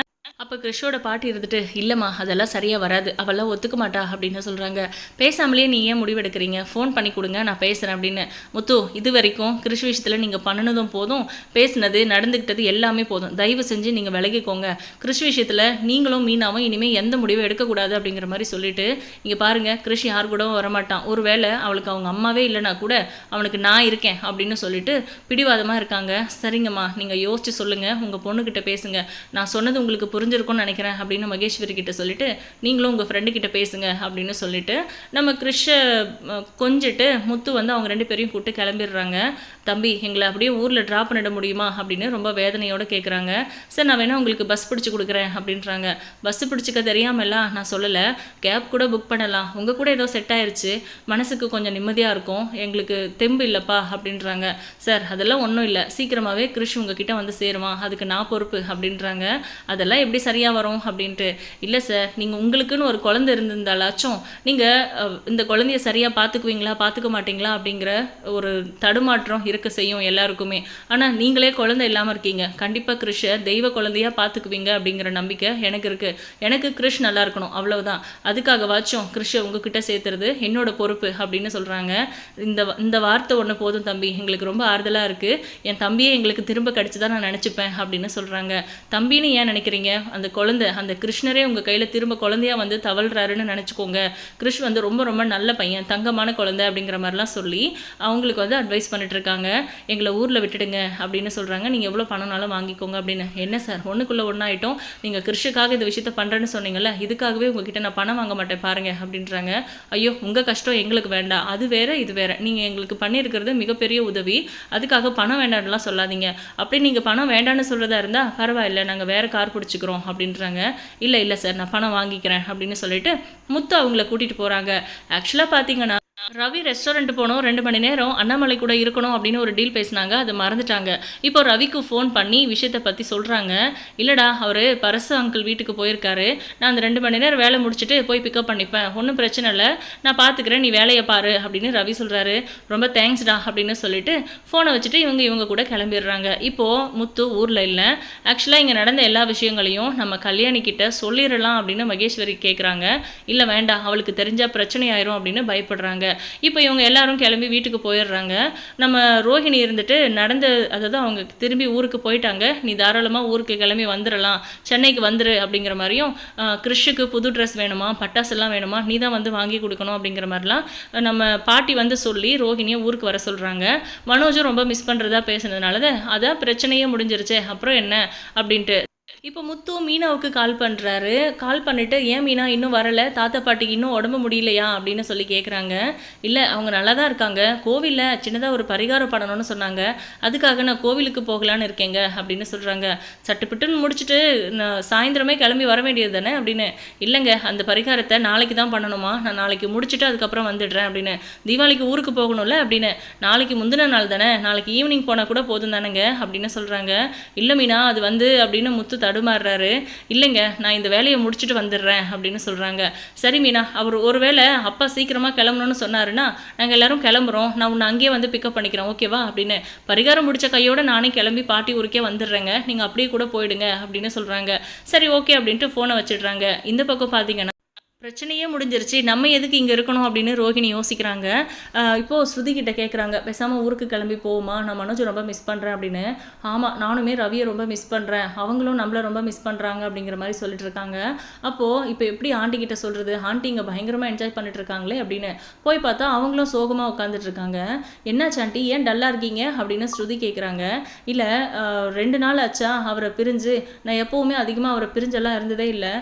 அப்போ கிறிஷோட பாட்டி இருந்துட்டு இல்லைம்மா அதெல்லாம் சரியாக வராது. அவெல்லாம் ஒத்துக்க மாட்டா அப்படின்னு சொல்கிறாங்க பேசாமலே நீ ஏன் முடிவெடுக்கிறீங்க? ஃபோன் பண்ணி கொடுங்க நான் பேசுகிறேன் அப்படின்னு. முத்து இது வரைக்கும் கிறிஷ் விஷயத்தில் நீங்கள் பண்ணினதும் போதும் பேசினது நடந்துக்கிட்டது எல்லாமே போதும். தயவு செஞ்சு நீங்கள் விலகிக்கோங்க. கிறிஷ் விஷயத்தில் நீங்களும் மீனாவும் இனிமேல் எந்த முடிவும் எடுக்கக்கூடாது அப்படிங்கிற மாதிரி சொல்லிட்டு இங்கே பாருங்கள் கிறிஷ் யார் கூடவும் வரமாட்டான். ஒருவேளை அவளுக்கு அவங்க அம்மாவே இல்லைனா கூட அவனுக்கு நான் இருக்கேன் அப்படின்னு சொல்லிட்டு பிடிவாதமாக இருக்காங்க. சரிங்கம்மா நீங்கள் யோசிச்சு சொல்லுங்கள் உங்கள் பொண்ணுக்கிட்ட பேசுங்க. நான் சொன்னது உங்களுக்கு புரிஞ்சிருக்கும்னு நினைக்கிறேன் அப்படின்னு மகேஸ்வரி கிட்ட சொல்லிட்டு நீங்களும் உங்கள் ஃப்ரெண்டு கிட்ட பேசுங்க அப்படின்னு சொல்லிட்டு நம்ம கிறிஷ கொஞ்சிட்டு முத்து வந்து அவங்க ரெண்டு பேரையும் கூப்பிட்டு கிளம்பிடுறாங்க. தம்பி எங்களை அப்படியே ஊரில் ட்ராப் பண்ணிட முடியுமா? அப்படின்னு ரொம்ப வேதனையோடு கேட்குறாங்க சார் நான் வேணால் உங்களுக்கு பஸ் பிடிச்சி கொடுக்குறேன் அப்படின்றாங்க. பஸ் பிடிச்சிக்க தெரியாமலாம் நான் சொல்லலை. கேப் கூட புக் பண்ணலாம். உங்கள் கூட ஏதோ செட் ஆயிடுச்சு மனசுக்கு கொஞ்சம் நிம்மதியாக இருக்கும். எங்களுக்கு தெம்பு இல்லைப்பா அப்படின்றாங்க. சார் அதெல்லாம் ஒன்றும் இல்லை. சீக்கிரமாகவே கிறிஷ் உங்ககிட்ட வந்து சேருவான். அதுக்கு நான் பொறுப்பு அப்படின்றாங்க. அதெல்லாம் எப்படி எப்படி சரியாக வரும் அப்படின்ட்டு. இல்லை சார் நீங்கள் உங்களுக்குன்னு ஒரு குழந்தை இருந்திருந்தாலாச்சும் நீங்கள் இந்த குழந்தைய சரியாக பார்த்துக்குவீங்களா பார்த்துக்க மாட்டீங்களா அப்படிங்கிற ஒரு தடுமாற்றம் இருக்க செய்யும் எல்லாருக்குமே. ஆனால் நீங்களே குழந்தை இல்லாமல் இருக்கீங்க. கண்டிப்பாக கிறிஷை தெய்வ குழந்தையாக பார்த்துக்குவீங்க அப்படிங்கிற நம்பிக்கை எனக்கு இருக்குது எனக்கு கிறிஷ் நல்லா இருக்கணும் அவ்வளவுதான். அதுக்காகவாச்சும் கிறிஷை உங்ககிட்ட சேர்த்துறது என்னோட பொறுப்பு அப்படின்னு சொல்கிறாங்க இந்த இந்த வார்த்தை ஒன்று போதும் தம்பி எங்களுக்கு ரொம்ப ஆறுதலாக இருக்குது என் தம்பியை எங்களுக்கு திரும்ப கிடச்சி நான் நினச்சிப்பேன் அப்படின்னு சொல்கிறாங்க தம்பின்னு ஏன் நினைக்கிறீங்க? அந்த குழந்தை அந்த கிருஷ்ணரே உங்கள் கையில் திரும்ப குழந்தையா வந்து தவழ்கிறாருன்னு நினச்சிக்கோங்க. கிருஷ் வந்து ரொம்ப ரொம்ப நல்ல பையன் தங்கமான குழந்தை அப்படிங்கிற மாதிரிலாம் சொல்லி அவங்களுக்கு வந்து அட்வைஸ் பண்ணிட்டுருக்காங்க எங்களை ஊரில் விட்டுடுங்க அப்படின்னு சொல்கிறாங்க நீங்கள் எவ்வளோ பணம்னாலும் வாங்கிக்கோங்க அப்படின்னு. என்ன சார்? ஒன்றுக்குள்ளே ஒன்றாயிட்டோம் நீங்கள் கிருஷுக்காக இந்த விஷயத்த பண்ணுறேன்னு சொன்னீங்கல்ல இதுக்காகவே உங்ககிட்ட நான் பணம் வாங்க மாட்டேன் பாருங்கள் அப்படின்றாங்க. ஐயோ உங்கள் கஷ்டம் எங்களுக்கு வேண்டாம். அது வேறு இது வேறு. நீங்கள் எங்களுக்கு பண்ணியிருக்கிறது மிகப்பெரிய உதவி. அதுக்காக பணம் வேண்டாம்லாம் சொல்லாதீங்க. அப்படி நீங்கள் பணம் வேண்டாம்னு சொல்கிறதா இருந்தால் பரவாயில்ல. நாங்கள் வேறு கார் பிடிச்சிக்கிறோம். அப்படின்றாங்க. இல்லை இல்லை சார் நான் பணம் வாங்கிக்கிறேன் அப்படின்னு சொல்லிட்டு முத்து அவங்கள கூட்டிகிட்டு போகிறாங்க ஆக்சுவலாக பார்த்தீங்கன்னா ரவி ரெஸ்டாரண்ட் போனோம் ரெண்டு மணி நேரம் அண்ணாமலை கூட இருக்கணும் அப்படின்னு ஒரு டீல் பேசினாங்க அதை மறந்துட்டாங்க. இப்போ ரவிக்கு ஃபோன் பண்ணி விஷயத்தை பற்றி சொல்கிறாங்க இல்லைடா அவர் பரசு அங்கிள் வீட்டுக்கு போயிருக்காரு. நான் அந்த ரெண்டு மணி நேரம் வேலை முடிச்சுட்டு போய் பிக்கப் பண்ணிப்பேன். ஒன்றும் பிரச்சனை இல்லை. நான் பார்த்துக்கிறேன் நீ வேலையை பாரு அப்படின்னு ரவி சொல்கிறாரு ரொம்ப தேங்க்ஸ்டா அப்படின்னு சொல்லிட்டு ஃபோனை வச்சுட்டு இவங்க இவங்க கூட கிளம்பிடுறாங்க. இப்போது முத்து ஊரில் இல்லை. ஆக்சுவலாக இங்கே நடந்த எல்லா விஷயங்களையும் நம்ம கல்யாணி கிட்ட சொல்லிடலாம் அப்படின்னு மகேஸ்வரி கேட்குறாங்க இல்லை வேண்டாம் அவளுக்கு தெரிஞ்சால் பிரச்சனை ஆயிரும் அப்படின்னு பயப்படுறாங்க. இப்போ இவங்க எல்லாரும் கிளம்பி வீட்டுக்கு போயிடுறாங்க. நம்ம ரோஹிணி இருந்துட்டு நடந்த அதாவது அவங்க திரும்பி ஊருக்கு போயிட்டாங்க. நீ தாராளமாக ஊருக்கு கிளம்பி வந்துடலாம் சென்னைக்கு வந்துரு அப்படிங்கிற மாதிரியும் கிறிஷுக்கு புது ட்ரெஸ் வேணுமா? பட்டாசுலாம் வேணுமா? நீ தான் வந்து வாங்கி கொடுக்கணும் அப்படிங்கிற மாதிரிலாம் நம்ம பாட்டி வந்து சொல்லி ரோஹிணியை ஊருக்கு வர சொல்கிறாங்க மனோஜும் ரொம்ப மிஸ் பண்ணுறதா பேசுனதுனால தான் அதான் பிரச்சனையே முடிஞ்சிருச்சே அப்புறம் என்ன? அப்படின்ட்டு. இப்போ முத்து மீனாவுக்கு கால் பண்ணுறாரு கால் பண்ணிவிட்டு ஏன் மீனா இன்னும் வரலை? தாத்தா பாட்டிக்கு இன்னும் உடம்பு முடியலையா? அப்படின்னு சொல்லி கேட்குறாங்க இல்லை அவங்க நல்லா தான் இருக்காங்க. கோவிலில் சின்னதாக ஒரு பரிகாரம் பண்ணணும்னு சொன்னாங்க. அதுக்காக நான் கோவிலுக்கு போகலான்னு இருக்கேங்க அப்படின்னு சொல்கிறாங்க சட்டுப்பிட்டுன்னு முடிச்சுட்டு நான் சாயந்தரமே கிளம்பி வர வேண்டியது தானே? அப்படின்னு. இல்லைங்க அந்த பரிகாரத்தை நாளைக்கு தான் பண்ணணுமா? நான் நாளைக்கு முடிச்சுட்டு அதுக்கப்புறம் வந்துடுறேன் அப்படின்னு. தீபாவளிக்கு ஊருக்கு போகணும்ல? அப்படின்னு. நாளைக்கு முந்தின நாள் தானே? நாளைக்கு ஈவினிங் போனால் கூட போதும் தானேங்க? அப்படின்னு சொல்கிறாங்க இல்லை மீனா அது வந்து அப்படின்னு முத்து தடுமாறுறாரு. இல்லைங்க நான் இந்த வேலையை முடிச்சுட்டு வந்துடுறேன் அப்படின்னு சொல்கிறாங்க சரி மீனா அவர் ஒருவேளை அப்பா சீக்கிரமாக கிளம்பணும்னு சொன்னாருன்னா நாங்கள் எல்லாரும் கிளம்புறோம். நான் உன்னை அங்கேயே வந்து பிக்கப் பண்ணிக்கிறேன். ஓகேவா அப்படின்னு. பரிகாரம் முடிச்ச கையோட நானே கிளம்பி பாட்டி ஊருக்கே வந்துடுறேங்க. நீங்கள் அப்படியே கூட போயிடுங்க அப்படின்னு சொல்கிறாங்க சரி ஓகே அப்படின்ட்டு ஃபோனை வச்சிடுறாங்க. இந்த பக்கம் பார்த்தீங்கன்னா பிரச்சனையே முடிஞ்சிருச்சு. நம்ம எதுக்கு இங்கே இருக்கணும் அப்படின்னு ரோஹிணி யோசிக்கிறாங்க. இப்போது இப்போ ஸ்ருதி கிட்ட கேட்குறாங்க பேசாமல் ஊருக்கு கிளம்பி போவோமா? நான் மனோஜ் ரொம்ப மிஸ் பண்ணுறேன் அப்படின்னு. ஆமாம் நானுமே ரவியை ரொம்ப மிஸ் பண்ணுறேன் அவங்களும் நம்மளை ரொம்ப மிஸ் பண்ணுறாங்க அப்படிங்கிற மாதிரி சொல்லிட்டு இருக்காங்க. அப்போது இப்போ எப்படி ஆண்டி கிட்ட சொல்கிறது ஆண்டி இங்கே பயங்கரமாக என்ஜாய் பண்ணிட்டு இருக்காங்களே அப்படின்னு போய் பார்த்தா அவங்களும் சோகமாக உட்காந்துட்டு இருக்காங்க. என்னாச்சு ஆண்டி? ஏன் டல்லாக இருக்கீங்க? அப்படின்னு ஸ்ருதி கேட்குறாங்க இல்லை ரெண்டு நாள் ஆச்சா? அவரை பிரிஞ்சு. நான் எப்போவுமே அதிகமாக அவரை பிரிஞ்செல்லாம் இருந்ததே இல்லை.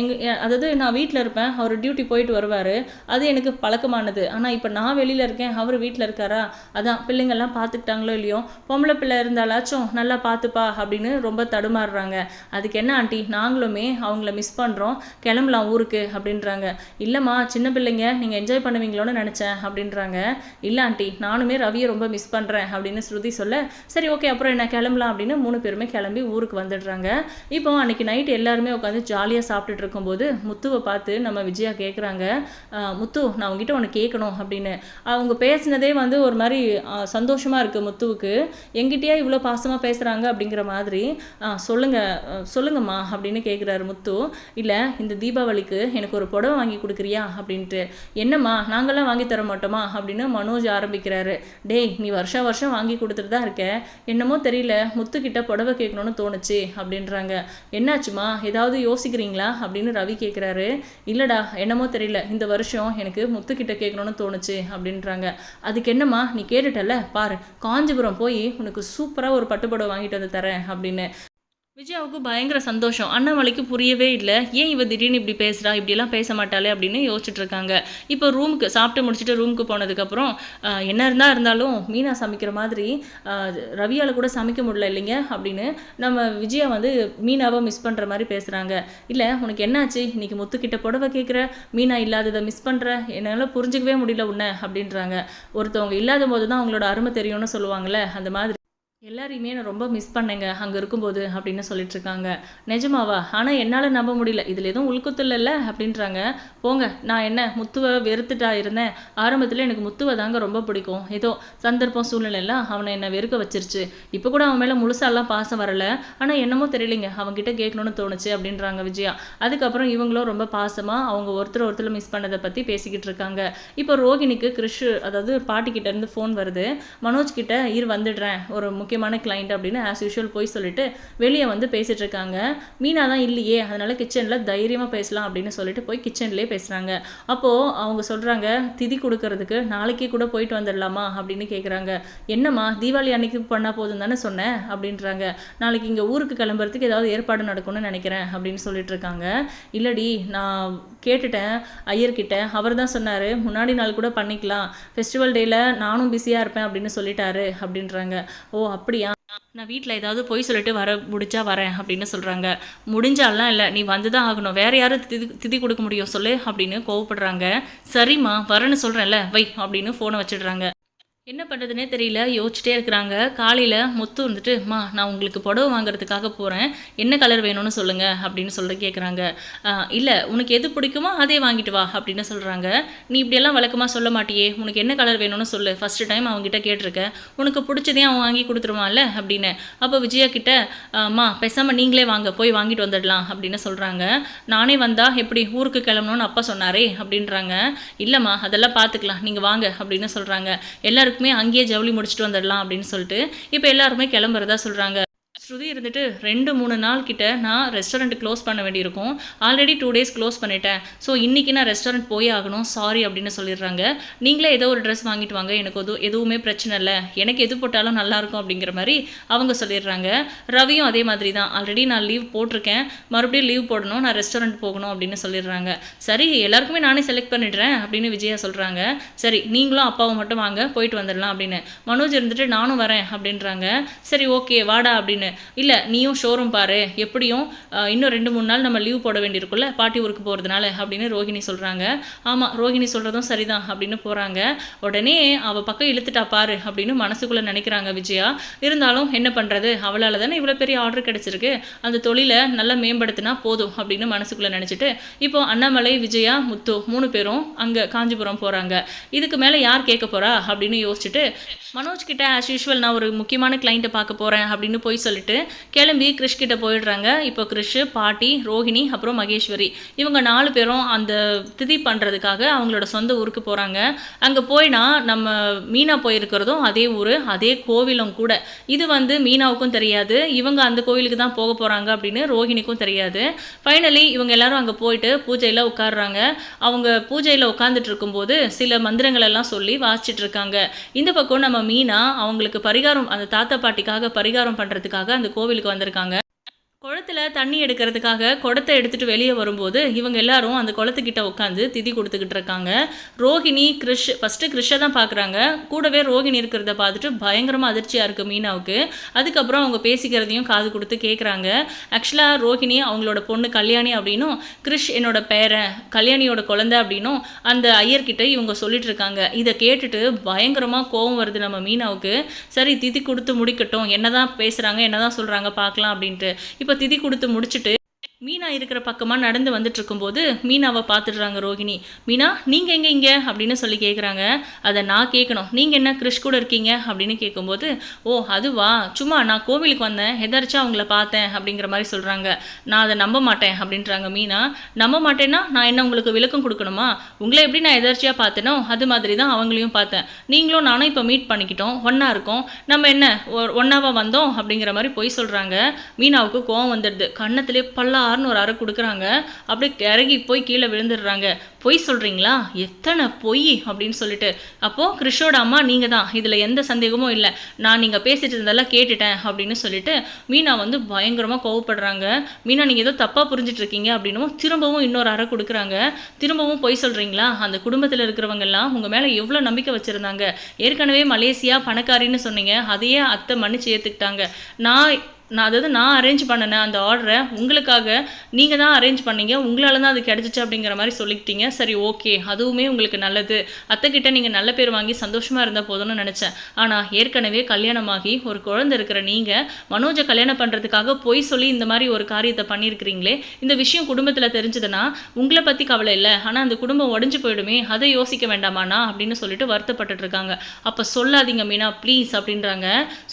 எங்கள் அதாவது நான் வீட்டில் இருப்பேன். அவர் டியூட்டி போயிட்டு வருவார். அது எனக்கு பழக்கமானது. ஆனால் இப்போ நான் வெளியில் இருக்கேன். அவர் வீட்டில் இருக்காரா? அதான் பிள்ளைங்கள்லாம் பார்த்துக்கிட்டாங்களோ இல்லையோ? பொம்பளை பிள்ளை இருந்தாலாச்சும் நல்லா பார்த்துப்பா அப்படின்னு ரொம்ப தடுமாறுறாங்க. அதுக்கு என்ன ஆண்டி? நாங்களுமே அவங்கள மிஸ் பண்ணுறோம் கிளம்பலாம் ஊருக்கு அப்படின்றாங்க. இல்லைம்மா சின்ன பிள்ளைங்க நீங்கள் என்ஜாய் பண்ணுவீங்களோன்னு நினச்சேன் அப்படின்றாங்க. இல்லை ஆண்டி நானுமே ரவியை ரொம்ப மிஸ் பண்ணுறேன் அப்படின்னு ஸ்ருதி சொல்ல சரி ஓகே அப்புறம் என்ன? கிளம்பலாம் அப்படின்னு மூணு பேருமே கிளம்பி ஊருக்கு வந்துடுறாங்க. இப்போ அன்னைக்கு நைட் எல்லாருமே உட்காந்து ஜாலியாக சாப்பிட்டுட்டு இருக்கும்போது முத்துவை பார்த்து நம்ம விஜயா கேட்குறாங்க முத்து நான் உங்ககிட்ட ஒன்று கேட்கணும் அப்படின்னு. அவங்க பேசினதே வந்து ஒரு மாதிரி சந்தோஷமாக சந்தோஷமா இருக்கு முத்துவுக்கு. எங்கிட்டயே இவ்வளோ பாசமாக பேசுகிறாங்க அப்படிங்கிற மாதிரி சொல்லுங்கள் சொல்லுங்க சொல்லுங்கம்மா அப்படின்னு கேட்குறாரு முத்து. இல்லை இந்த தீபாவளிக்கு எனக்கு ஒரு புடவை வாங்கி கொடுக்குறியா? அப்படின்ட்டு. என்னம்மா நாங்களாம் வாங்கி தர மாட்டோமா? அப்படின்னு மனோஜ் ஆரம்பிக்கிறாரு. டேய் நீ வருஷம் வருஷம் வாங்கி கொடுத்துட்டு தான் இருக்க. என்னமோ தெரியல முத்துக்கிட்ட புடவை கேட்கணும்னு தோணுச்சு அப்படின்றாங்க. என்னாச்சுமா ஏதாவது யோசிக்கிறீங்களா? அப்படின்னு ரவி கேட்குறாரு இல்லைடா என்னமோ தெரியல. இந்த வருஷம் எனக்கு முத்துக்கிட்ட கேட்கணும்னு தோணுச்சு அப்படின்றாங்க. அதுக்கு என்னம்மா நீ கேட்டுட்டல பாரு காஞ்சிபுரம் போய் உனக்கு சூப்பராக ஒரு பட்டுப்புடவை வாங்கிட்டு வந்து தரேன் அப்படின்னு. விஜயாவுக்கு பயங்கர சந்தோஷம். அண்ணாமலைக்கு புரியவே இல்லை. ஏன் இவ திடீர்னு இப்படி பேசுகிறா இப்படிலாம் பேச மாட்டாளே அப்படின்னு யோசிச்சுட்டு இருக்காங்க இப்போ ரூமுக்கு சாப்பிட்டு முடிச்சுட்டு ரூமுக்கு போனதுக்கப்புறம் என்ன இருந்தால் இருந்தாலும் மீனா சமைக்கிற மாதிரி ரவியால் கூட சமைக்க முடியல இல்லைங்க அப்படின்னு நம்ம விஜயா வந்து மீனாவை மிஸ் பண்ணுற மாதிரி பேசுகிறாங்க இல்லை உனக்கு என்னாச்சு? இன்னைக்கு முத்துக்கிட்ட புடவை கேட்குற மீனா இல்லாததை மிஸ் பண்ணுற என்னால் புரிஞ்சிக்கவே முடியல உன்னை அப்படின்றாங்க. ஒருத்தவங்க இல்லாத போது தான் அவங்களோட அருமை தெரியும்னு சொல்லுவாங்கள்ல அந்த மாதிரி எல்லாரையுமே நான் ரொம்ப மிஸ் பண்ணேங்க. அங்கே இருக்கும்போது அப்படின்னு சொல்லிட்டு இருக்காங்க நிஜமாவா? ஆனால் என்னால் நம்ப முடியல. இதில் எதுவும் உள்குத்து அப்படின்றாங்க. போங்க. நான் என்ன முத்துவை வெறுத்துட்டா இருந்தேன்? ஆரம்பத்தில் எனக்கு முத்துவை தாங்க ரொம்ப பிடிக்கும். ஏதோ சந்தர்ப்பம் சூழ்நிலையெல்லாம் அவனை என்னை வெறுக்க வச்சிருச்சு. இப்போ கூட அவன் மேலே முழுசாலாம் பாசம் வரல. ஆனால் என்னமோ தெரியலைங்க. அவன்கிட்ட கேட்கணும்னு தோணுச்சு அப்படின்றாங்க விஜயா. அதுக்கப்புறம் இவங்களும் ரொம்ப பாசமாக அவங்க ஒருத்தர் ஒருத்தர் மிஸ் பண்ணதை பற்றி பேசிக்கிட்டு இருக்காங்க. இப்போ ரோகிணிக்கு கிறிஷ் அதாவது பாட்டிக்கிட்டேருந்து ஃபோன் வருது. மனோஜ் கிட்ட இரு வந்துடுறேன். ஒரு முக்கியமான கிளைண்ட் அப்படின்னு ஆஸ் யூஷுவல் போய் சொல்லிட்டு வெளியே வந்து பேசிட்டு இருக்காங்க மீனா தான் இல்லையே அதனால கிச்சனில் தைரியமாக பேசலாம் அப்படின்னு சொல்லிட்டு போய் கிச்சன்லேயே பேசுகிறாங்க அப்போது அவங்க சொல்கிறாங்க திதி கொடுக்கறதுக்கு நாளைக்கே கூட போயிட்டு வந்துடலாமா அப்படின்னு கேட்குறாங்க என்னம்மா தீபாவளி அன்னைக்கு பண்ணால் போதும் தானே சொன்னேன் அப்படின்றாங்க. நாளைக்கு இங்கே ஊருக்கு கிளம்புறதுக்கு ஏதாவது ஏற்பாடு நடக்கும்னு நினைக்கிறேன் அப்படின்னு சொல்லிட்டு இருக்காங்க இல்லடி நான் கேட்டுட்டேன் ஐயர்கிட்ட. அவர் தான் சொன்னார் முன்னாடி நாள் கூட பண்ணிக்கலாம். ஃபெஸ்டிவல் டேயில் நானும் பிஸியாக இருப்பேன் அப்படின்னு சொல்லிட்டாரு அப்படின்றாங்க. ஓ அப்படியா? நான் வீட்டில் ஏதாவது போய் சொல்லிட்டு வர முடிஞ்சா வரேன் அப்படின்னு சொல்கிறாங்க முடிஞ்சாலாம் இல்லை. நீ வந்து தான் ஆகணும். வேறு யாரும் திதி திதி கொடுக்க முடியும் சொல்லு அப்படின்னு கோவப்படுறாங்க. சரிம்மா வரேன்னு சொல்கிறேன்ல வை அப்படின்னு ஃபோனை வச்சிடுறாங்க. என்ன பண்ணுறதுனே தெரியல. யோசிச்சுட்டே இருக்கிறாங்க. காலையில் முத்து வந்துட்டு மா நான் உங்களுக்கு புடவை வாங்குறதுக்காக போகிறேன் என்ன கலர் வேணும்னு சொல்லுங்கள் அப்படின்னு சொல்லிட்டு கேட்குறாங்க இல்லை உனக்கு எது பிடிக்குமோ அதே வாங்கிட்டு வா அப்படின்னு சொல்கிறாங்க நீ இப்படியெல்லாம் வழக்கமாக சொல்ல மாட்டியே. உனக்கு என்ன கலர் வேணும்னு சொல்லு. ஃபஸ்ட்டு டைம் அவங்ககிட்ட கேட்டிருக்கேன் உனக்கு பிடிச்சதே அவன் வாங்கி கொடுத்துருவான்ல அப்படின்னு. அப்போ விஜயா கிட்ட அம்மா பேசாமல் நீங்களே வாங்க. போய் வாங்கிட்டு வந்துடலாம் அப்படின்னு சொல்கிறாங்க நானே வந்தால் எப்படி ஊருக்கு கிளம்பணும்னு அப்பா சொன்னாரே அப்படின்றாங்க. இல்லைம்மா அதெல்லாம் பார்த்துக்கலாம் நீங்கள் வாங்க அப்படின்னு சொல்கிறாங்க எல்லோரும் எல்லாருக்குமே அங்கேயே ஜவுளி முடிச்சுட்டு வந்துடலாம் அப்படின்னு சொல்லிட்டு இப்போ எல்லாருமே கிளம்புறதா சொல்கிறாங்க ஸ்ருதி இருந்துட்டு ரெண்டு மூணு நாள் கிட்ட நான் ரெஸ்டாரண்ட் க்ளோஸ் பண்ண வேண்டியிருக்கும். ஆல்ரெடி டூ டேஸ் க்ளோஸ் பண்ணிட்டேன். ஸோ இன்றைக்கி நான் ரெஸ்டாரண்ட் போய் ஆகணும். சாரி அப்படின்னு சொல்லிடுறாங்க. நீங்களே ஏதோ ஒரு ட்ரெஸ் வாங்கிட்டு வாங்க. எனக்கு எதுவும் எதுவுமே பிரச்சனை இல்லை. எனக்கு எது போட்டாலும் நல்லாயிருக்கும் அப்படிங்கிற மாதிரி அவங்க சொல்லிடுறாங்க. ரவியும் அதே மாதிரி தான். ஆல்ரெடி நான் லீவ் போட்டிருக்கேன். மறுபடியும் லீவ் போடணும். நான் ரெஸ்டாரண்ட் போகணும் அப்படின்னு சொல்லிடுறாங்க. சரி எல்லாருக்குமே நானே செலக்ட் பண்ணிடுறேன் அப்படின்னு விஜயா சொல்கிறாங்க சரி நீங்களும் அப்பாவும் மட்டும் வாங்க. போயிட்டு வந்துடலாம் அப்படின்னு. மனோஜ் இருந்துட்டு நானும் வரேன் அப்படின்றாங்க. சரி ஓகே வாடா அப்படின்னு. இல்லை நீயும் ஷோரூம் பாரு. எப்படியும் இன்னும் ரெண்டு மூணு நாள் நம்ம லீவ் போட வேண்டியிருக்குல்ல பாட்டி ஊருக்கு போகிறதுனால அப்படின்னு ரோஹிணி சொல்கிறாங்க ஆமாம் ரோஹிணி சொல்கிறதும் சரிதான் அப்படின்னு போகிறாங்க உடனே அவள் பக்கம் இழுத்துட்டா பாரு அப்படின்னு மனசுக்குள்ளே நினைக்கிறாங்க விஜயா. இருந்தாலும் என்ன பண்ணுறது அவளால் தானே இவ்வளோ பெரிய ஆர்டர் கிடச்சிருக்கு. அந்த தொழிலை நல்லா மேம்படுத்தினா போதும் அப்படின்னு மனசுக்குள்ளே நினச்சிட்டு இப்போ அண்ணாமலை விஜயா முத்து மூணு பேரும் அங்கே காஞ்சிபுரம் போகிறாங்க இதுக்கு மேலே யார் கேட்க போகிறா அப்படின்னு யோசிச்சுட்டு மனோஜ் கிட்ட ஆஸ் யூஷுவல் நான் ஒரு முக்கியமான கிளைண்ட்டை பார்க்க போகிறேன் அப்படின்னு போய் சொல்லிட்டு கிளம்பி கிறிஷ் கிட்ட போயிடுறாங்க. இப்போ கிறிஷ் பாட்டி ரோஹிணி அப்புறம் மகேஸ்வரி. இவங்க நாலு பேரும் அந்த திதி பண்ணுறதுக்காக அவங்களோட சொந்த ஊருக்கு போகிறாங்க அங்கே போயினா நம்ம மீனா போயிருக்கிறதும் அதே ஊர் அதே கோவிலும் கூட. இது வந்து மீனாவுக்கும் தெரியாது. இவங்க அந்த கோவிலுக்கு தான் போக போகிறாங்க அப்படின்னு ரோஹிணிக்கும் தெரியாது. ஃபைனலி இவங்க எல்லாரும் அங்கே போயிட்டு பூஜையில் உட்காடுறாங்க அவங்க பூஜையில் உட்காந்துட்டு இருக்கும்போது சில மந்திரங்கள் எல்லாம் சொல்லி வாசிச்சிட்டு இருக்காங்க. இந்த பக்கம் நம்ம மீனா அவங்களுக்கு பரிகாரம் அந்த தாத்தா பாட்டிக்காக பரிகாரம் பண்ணுறதுக்காக அந்த கோவிலுக்கு வந்திருக்காங்க. குளத்துல தண்ணி எடுக்கிறதுக்காக குடத்தை எடுத்துகிட்டு வெளியே வரும்போது இவங்க எல்லாரும் அந்த குளத்துக்கிட்ட உட்காந்து திதி கொடுத்துக்கிட்டு இருக்காங்க. ரோஹிணி கிறிஷ் ஃபஸ்ட்டு கிறிஷை தான் பார்க்குறாங்க கூடவே ரோஹிணி இருக்கிறத பார்த்துட்டு பயங்கரமாக அதிர்ச்சியாக இருக்குது மீனாவுக்கு. அதுக்கப்புறம் அவங்க பேசிக்கிறதையும் காது கொடுத்து கேட்குறாங்க ஆக்சுவலாக ரோஹிணி அவங்களோட பொண்ணு கல்யாணி அப்படின்னும் கிறிஷ் என்னோட பேரன் கல்யாணியோட குழந்தை அப்படின்னும் அந்த ஐயர்கிட்ட இவங்க சொல்லிட்டு இருக்காங்க. இதை கேட்டுட்டு பயங்கரமாக கோவம் வருது நம்ம மீனாவுக்கு. சரி திதி கொடுத்து முடிக்கட்டும். என்னதான் பேசுகிறாங்க என்னதான் சொல்கிறாங்க பார்க்கலாம் அப்படின்ட்டு. இப்போ திதி கொடுத்து முடிச்சுட்டு மீனா இருக்கிற பக்கமாக நடந்து வந்துட்டு இருக்கும்போது மீனாவை பார்த்துடுறாங்க ரோகிணி. மீனா நீங்கள் எங்கே இங்கே? அப்படின்னு சொல்லி கேட்குறாங்க அதை நான் கேட்கணும் நீங்கள் என்ன கிறிஷ் கூட இருக்கீங்க? அப்படின்னு கேட்கும்போது ஓ அதுவா? சும்மா நான் கோவிலுக்கு வந்தேன். எதாச்சும் அவங்கள பார்த்தேன் அப்படிங்கிற மாதிரி சொல்கிறாங்க நான் அதை நம்ப மாட்டேன் அப்படின்றாங்க மீனா. நம்ப மாட்டேன்னா நான் என்ன உங்களுக்கு விளக்கம் கொடுக்கணுமா? உங்களை எப்படி நான் எதார்ச்சியாக பார்த்தேனோ அது மாதிரி தான் அவங்களையும் பார்த்தேன். நீங்களும் நானும் இப்போ மீட் பண்ணிக்கிட்டோம். ஒன்றா இருக்கோம். நம்ம என்ன ஒன்னாவாக வந்தோம்? அப்படிங்கிற மாதிரி பொய் சொல்கிறாங்க மீனாவுக்கு கோவம் வந்துடுது. கன்னத்திலே பல்லாருன்னு ஒரு அறை கொடுக்குறாங்க. அப்படியே இறங்கி போய் கீழே விழுந்துடுறாங்க. பொய் சொல்கிறீங்களா எத்தனை பொய்? அப்படின்னு சொல்லிட்டு. அப்போது கிறிஷோட அம்மா நீங்கள் தான். இதில் எந்த சந்தேகமும் இல்லை. நான் நீங்கள் பேசிட்டு இருந்ததெல்லாம் கேட்டுட்டேன். அப்படின்னு சொல்லிட்டு மீனா வந்து பயங்கரமாக கோவப்படுறாங்க. மீனா நீங்கள் ஏதோ தப்பாக புரிஞ்சிட்டு இருக்கீங்க அப்படின்னும் திரும்பவும் இன்னொரு அறை கொடுக்குறாங்க. திரும்பவும் பொய் சொல்கிறீங்களா அந்த குடும்பத்தில் இருக்கிறவங்க எல்லாம் உங்கள் மேலே எவ்வளோ நம்பிக்கை வச்சுருந்தாங்க. ஏற்கனவே மலேசியா பணக்காரின்னு சொன்னீங்க. அதையே அத்தை மன்னிச்சு ஏற்றுக்கிட்டாங்க நான் நான் அதாவது நான் அரேஞ்ச் பண்ணினேன் அந்த ஆர்டரை உங்களுக்காக நீங்கள் தான் அரேஞ்ச் பண்ணீங்க உங்களால் தான் அது கிடச்சிச்சு அப்படிங்கிற மாதிரி சொல்லிக்கிட்டீங்க. சரி ஓகே அதுவுமே உங்களுக்கு நல்லது. அத்தைக்கிட்ட நீங்கள் நல்ல பேர் வாங்கி சந்தோஷமாக இருந்தால் போதும்னு நினச்சேன். ஆனால் ஏற்கனவே கல்யாணமாகி ஒரு குழந்தை இருக்கிற நீங்கள் மனோஜை கல்யாணம் பண்ணுறதுக்காக பொய் சொல்லி இந்த மாதிரி ஒரு காரியத்தை பண்ணியிருக்கிறீங்களே இந்த விஷயம் குடும்பத்தில் தெரிஞ்சதுன்னா உங்களை பற்றி கவலை இல்லை. ஆனால் அந்த குடும்பம் உடஞ்சி போயிடுமே அதை யோசிக்க வேண்டாமாண்ணா அப்படின்னு சொல்லிட்டு வருத்தப்பட்டு இருக்காங்க. அப்போ சொல்லாதீங்க மீனா ப்ளீஸ் அப்படின்றாங்க.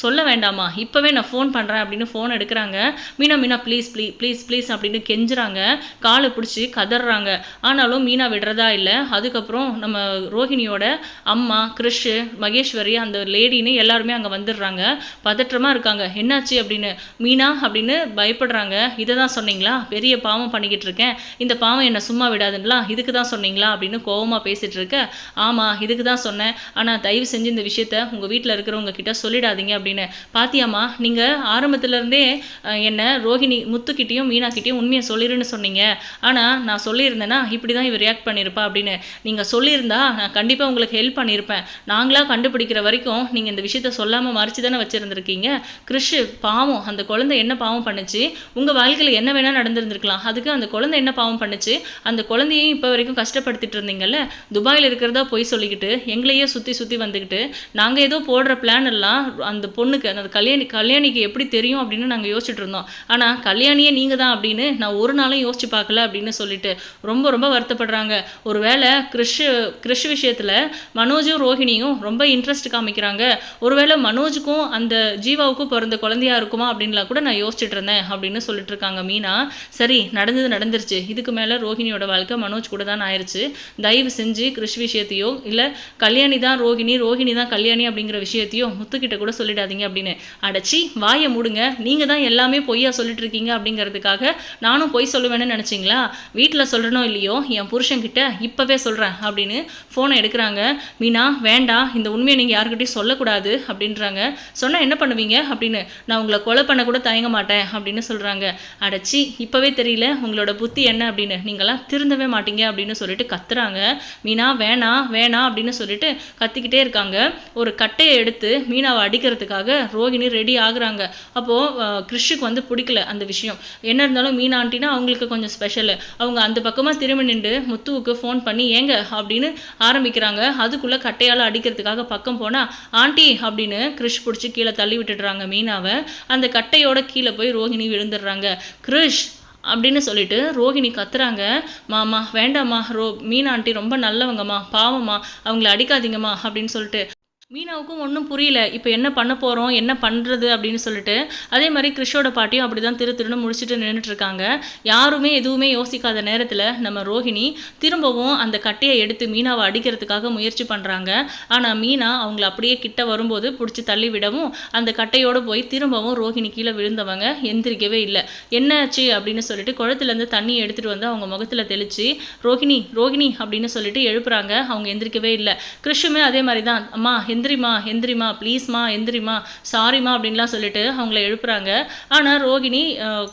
சொல்ல வேண்டாமா? இப்போவே நான் ஃபோன் பண்ணுறேன் அப்படின்னு ஃபோன் எடுக்கிறாங்க. Meena Meena please please please please அப்படின்னு கெஞ்சுறாங்க. காலை பிடிச்சி கதறாங்க. ஆனாலும் மீனா விடுறதா இல்லை. அதுக்கப்புறம் நம்ம ரோஹிணியோட அம்மா கிறிஷ் மகேஸ்வரி அந்த லேடின்னு எல்லாருமே அங்கே வந்துடுறாங்க. பதற்றமாக இருக்காங்க. என்னாச்சு அப்படின்னு? மீனா அப்படின்னு பயப்படுறாங்க. இதை தான் சொன்னீங்களா? பெரிய பாவம் பண்ணிக்கிட்டு இருக்கேன். இந்த பாவம் என்னை சும்மா விடாதுங்களா? இதுக்கு தான் சொன்னீங்களா? அப்படின்னு கோபமாக பேசிகிட்டு இருக்க. ஆமாம் இதுக்கு தான் சொன்னேன். ஆனால் தயவு செஞ்சு இந்த விஷயத்த உங்கள் வீட்டில் இருக்கிறவங்க கிட்ட சொல்லிடாதீங்க அப்படின்னு. பாத்தியாம்மா நீங்கள் ஆரம்பத்தில் இருந்தே என்ன ரோஹிணி முத்துக்கிட்டேயும் மீனாக்கிட்டேயும் உண்மையை சொல்லிடுன்னு சொன்னீங்க. ஆனால் நான் சொல்லியிருந்தேன்னா இப்படி தான் இவர் ரியாக்ட் பண்ணியிருப்பா அப்படின்னு. நீங்கள் சொல்லியிருந்தா நான் கண்டிப்பாக உங்களுக்கு ஹெல்ப் பண்ணியிருப்பேன் நாங்களாக கண்டுபிடிக்கிற வரைக்கும் நீங்கள் இந்த விஷயத்த சொல்லாமல் மறைச்சு தானே வச்சுருந்துருக்கீங்க. கிறிஷ் பாவம் அந்த குழந்தை என்ன பாவம் பண்ணுச்சு? உங்கள் வாழ்க்கையில் என்ன வேணால் நடந்திருந்திருக்கலாம். அதுக்கு அந்த குழந்தை என்ன பாவம் பண்ணுச்சு? அந்த குழந்தையும் இப்போ வரைக்கும் கஷ்டப்படுத்திட்டு இருந்தீங்கல்ல? துபாயில் இருக்கிறதா போய் சொல்லிக்கிட்டு எங்களையே சுற்றி சுற்றி வந்துக்கிட்டு நாங்கள் ஏதோ போடுற பிளான் எல்லாம் அந்த பொண்ணுக்கு அந்த கல்யாணி கல்யாணிக்கு எப்படி தெரியும் அப்படின்னு நாங்கள் யோசிச்சுட்டு இருந்தோம். ஆனால் கல்யாணியே நீங்கள் தான் அப்படின்னு நான் ஒரு நாளும் யோசிச்சு பார்க்கல அப்படின்னு சொல்லிட்டு ரொம்ப ரொம்ப வருத்தப்படுறாங்க. ஒரு வேளை கிறிஷ் கிறிஷ் விஷயத்தில் மனோஜும் ரோஹிணியும் ரொம்ப இன்ட்ரெஸ்ட் காமிக்கிறாங்க. ஒருவேளை மனோஜுக்கும் அந்த ஜீவாவுக்கும் பிறந்த குழந்தையா இருக்குமா அப்படின்லாம் கூட நான் யோசிச்சுட்டு இருந்தேன் அப்படின்னு சொல்லிட்டு இருக்காங்க மீனா. சரி நடந்தது நடந்துருச்சு. இதுக்கு மேலே ரோஹிணியோட வாழ்க்கை மனோஜ் கூட தான் ஆயிடுச்சு தயவு செஞ்சு கிறிஷ் விஷயத்தையோ இல்லை கல்யாணி தான் ரோஹிணி ரோஹிணி தான் கல்யாணி அப்படிங்கிற விஷயத்தையோ முத்துக்கிட்ட கூட சொல்லிடாதீங்க அப்படின்னு. அடைச்சி வாயை மூடுங்க. நீங்கள் தான் எல்லாமே பொய்யா சொல்லிட்டு இருக்கீங்க அப்படிங்கிறதுக்காக நானும் பொய் சொல்லுவேன்னு நினச்சிங்களா? வீட்டில் சொல்கிறனோ இல்லையோ என் புருஷன்கிட்ட இப்போவே சொல்கிறேன் அப்படின்னு ஃபோனை எடுக்கிறாங்க. மீனா வேண்டாம் இந்த உண்மையை நீங்கள் யாருக்கிட்டையும் சொல்லக்கூடாது அப்படின்றாங்க. சொன்னால் என்ன பண்ணுவீங்க அப்படின்னு நான் உங்களை கொலை பண்ண கூட தயங்க மாட்டேன் அப்படின்னு சொல்கிறாங்க அடைச்சி இப்போவே தெரியல உங்களோட புத்தி என்ன அப்படின்னு. நீங்களாம் திருந்தவே மாட்டீங்க அப்படின்னு சொல்லிட்டு கத்துறாங்க. மீனா வேணாம் வேணாம் அப்படின்னு சொல்லிட்டு கத்திக்கிட்டே இருக்காங்க. ஒரு கட்டையை எடுத்து மீனாவை அடிக்கிறதுக்காக ரோகிணி ரெடி ஆகுறாங்க. அப்போது கிறிஷுக்கு வந்து பிடிக்கல அந்த விஷயம். என்ன இருந்தாலும் மீனா ஆண்டினா அவங்களுக்கு கொஞ்சம் ஸ்பெஷலு அவங்க அந்த பக்கமாக திரும்பி நின்று முத்துவுக்கு ஃபோன் பண்ணி ஏங்க அப்படின்னு ஆரம்பிக்கிறாங்க. அதுக்குள்ளே கட்டையால் அடிக்கிறதுக்காக பக்கம் போனால் ஆண்டி அப்படின்னு கிறிஷ் பிடிச்சி கீழே தள்ளி விட்டுடுறாங்க மீனாவை. அந்த கட்டையோட கீழே போய் ரோஹிணி விழுந்துடுறாங்க. கிறிஷ் அப்படின்னு சொல்லிட்டு ரோஹிணி கத்துறாங்க. மாமா வேண்டாம்மா ரோ மீனாண்டி ரொம்ப நல்லவங்கம்மா பாவம்மா அவங்கள அடிக்காதீங்கம்மா அப்படின்னு சொல்லிட்டு மீனாவுக்கும் ஒன்றும் புரியல. இப்போ என்ன பண்ண போகிறோம் என்ன பண்ணுறது அப்படின்னு சொல்லிட்டு அதே மாதிரி கிறிஷோட பாட்டியும் அப்படி தான் திரு திருன்னு முடிச்சுட்டு நின்றுட்டுருக்காங்க யாருமே எதுவுமே யோசிக்காத நேரத்தில் நம்ம ரோஹிணி திரும்பவும் அந்த கட்டையை எடுத்து மீனாவை அடிக்கிறதுக்காக முயற்சி பண்ணுறாங்க ஆனால் மீனா அவங்கள அப்படியே கிட்ட வரும்போது பிடிச்சி தள்ளி விடவும் அந்த கட்டையோடு போய் திரும்பவும் ரோஹிணி கீழே விழுந்தவங்க எந்திரிக்கவே இல்லை. என்னாச்சு அப்படின்னு சொல்லிட்டு குளத்துலேருந்து தண்ணி எடுத்துகிட்டு வந்து அவங்க முகத்தில் தெளித்து ரோஹிணி ரோஹிணி அப்படின்னு சொல்லிட்டு எழுப்புறாங்க. அவங்க எந்திரிக்கவே இல்லை. கிறிஷுமே அதே மாதிரி தான் அம்மா எந்திரிமா எந்திரிமா ப்ளீஸ்மா எந்திரிமா சாரிம்மா அப்படின்லாம் சொல்லிட்டு அவங்கள எழுப்புறாங்க. ஆனால் ரோகிணி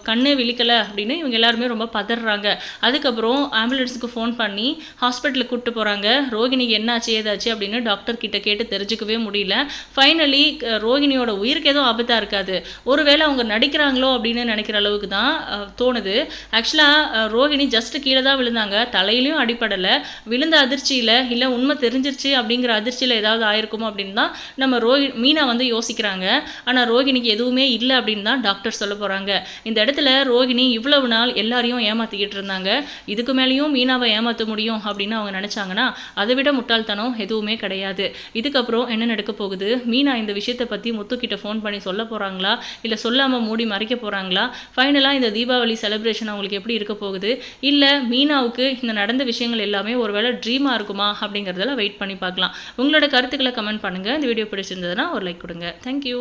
கண்ணு விழிக்கலை அப்படின்னு இவங்க எல்லாருமே ரொம்ப பதறாங்க. அதுக்கப்புறம் ஆம்புலன்ஸுக்கு ஃபோன் பண்ணி ஹாஸ்பிட்டலுக்கு கூப்பிட்டு போகிறாங்க ரோகிணிக்கு என்னாச்சு ஏதாச்சு அப்படின்னு டாக்டர் கிட்ட கேட்டு தெரிஞ்சுக்கவே முடியல. ஃபைனலி ரோகிணியோட உயிருக்கு எதுவும் ஆபத்தாக இருக்காது. ஒருவேளை அவங்க நடிக்கிறாங்களோ அப்படின்னு நினைக்கிற அளவுக்கு தான் தோணுது. ஆக்சுவலாக ரோகிணி ஜஸ்ட் கீழே தான் விழுந்தாங்க. தலையிலையும் அடிப்படலை விழுந்த அதிர்ச்சியில் இல்லை உண்மை தெரிஞ்சிருச்சு அப்படிங்கிற அதிர்ச்சியில் ஏதாவது ஆயிருக்குமோ அப்படின்னு தான் நம்ம ரோஹி மீனா வந்து யோசிக்கிறாங்க. ஆனால் ரோஹிணிக்கு எதுவுமே இல்லை அப்படின்னு தான் டாக்டர் சொல்ல போகிறாங்க இந்த இடத்துல ரோஹிணி இவ்வளவு நாள் எல்லாரையும் ஏமாற்றிக்கிட்டு இருந்தாங்க. இதுக்கு மேலேயும் மீனாவை ஏமாற்ற முடியும் அப்படின்னு அவங்க நினச்சாங்கன்னா அதை விட முட்டாள்தனம் எதுவுமே கிடையாது. இதுக்கப்புறம் என்ன நடக்க போகுது? மீனா இந்த விஷயத்தை பற்றி முத்துக்கிட்ட ஃபோன் பண்ணி சொல்ல போகிறாங்களா இல்லை சொல்லாமல் மூடி மறைக்க போகிறாங்களா ஃபைனலாக இந்த தீபாவளி செலிப்ரேஷன் அவங்களுக்கு எப்படி இருக்க போகுது? இல்லை மீனாவுக்கு இந்த நடந்த விஷயங்கள் எல்லாமே ஒருவேளை ட்ரீமாக இருக்குமா அப்படிங்கிறதெல்லாம் வெயிட் பண்ணி பார்க்கலாம். உங்களோட கருத்துக்களை கமெண்ட் பண்ணுங்கள் இந்த வீடியோ பிடிச்சிருந்ததுன்னா ஒரு லைக் கொடுங்க. தேங்க்யூ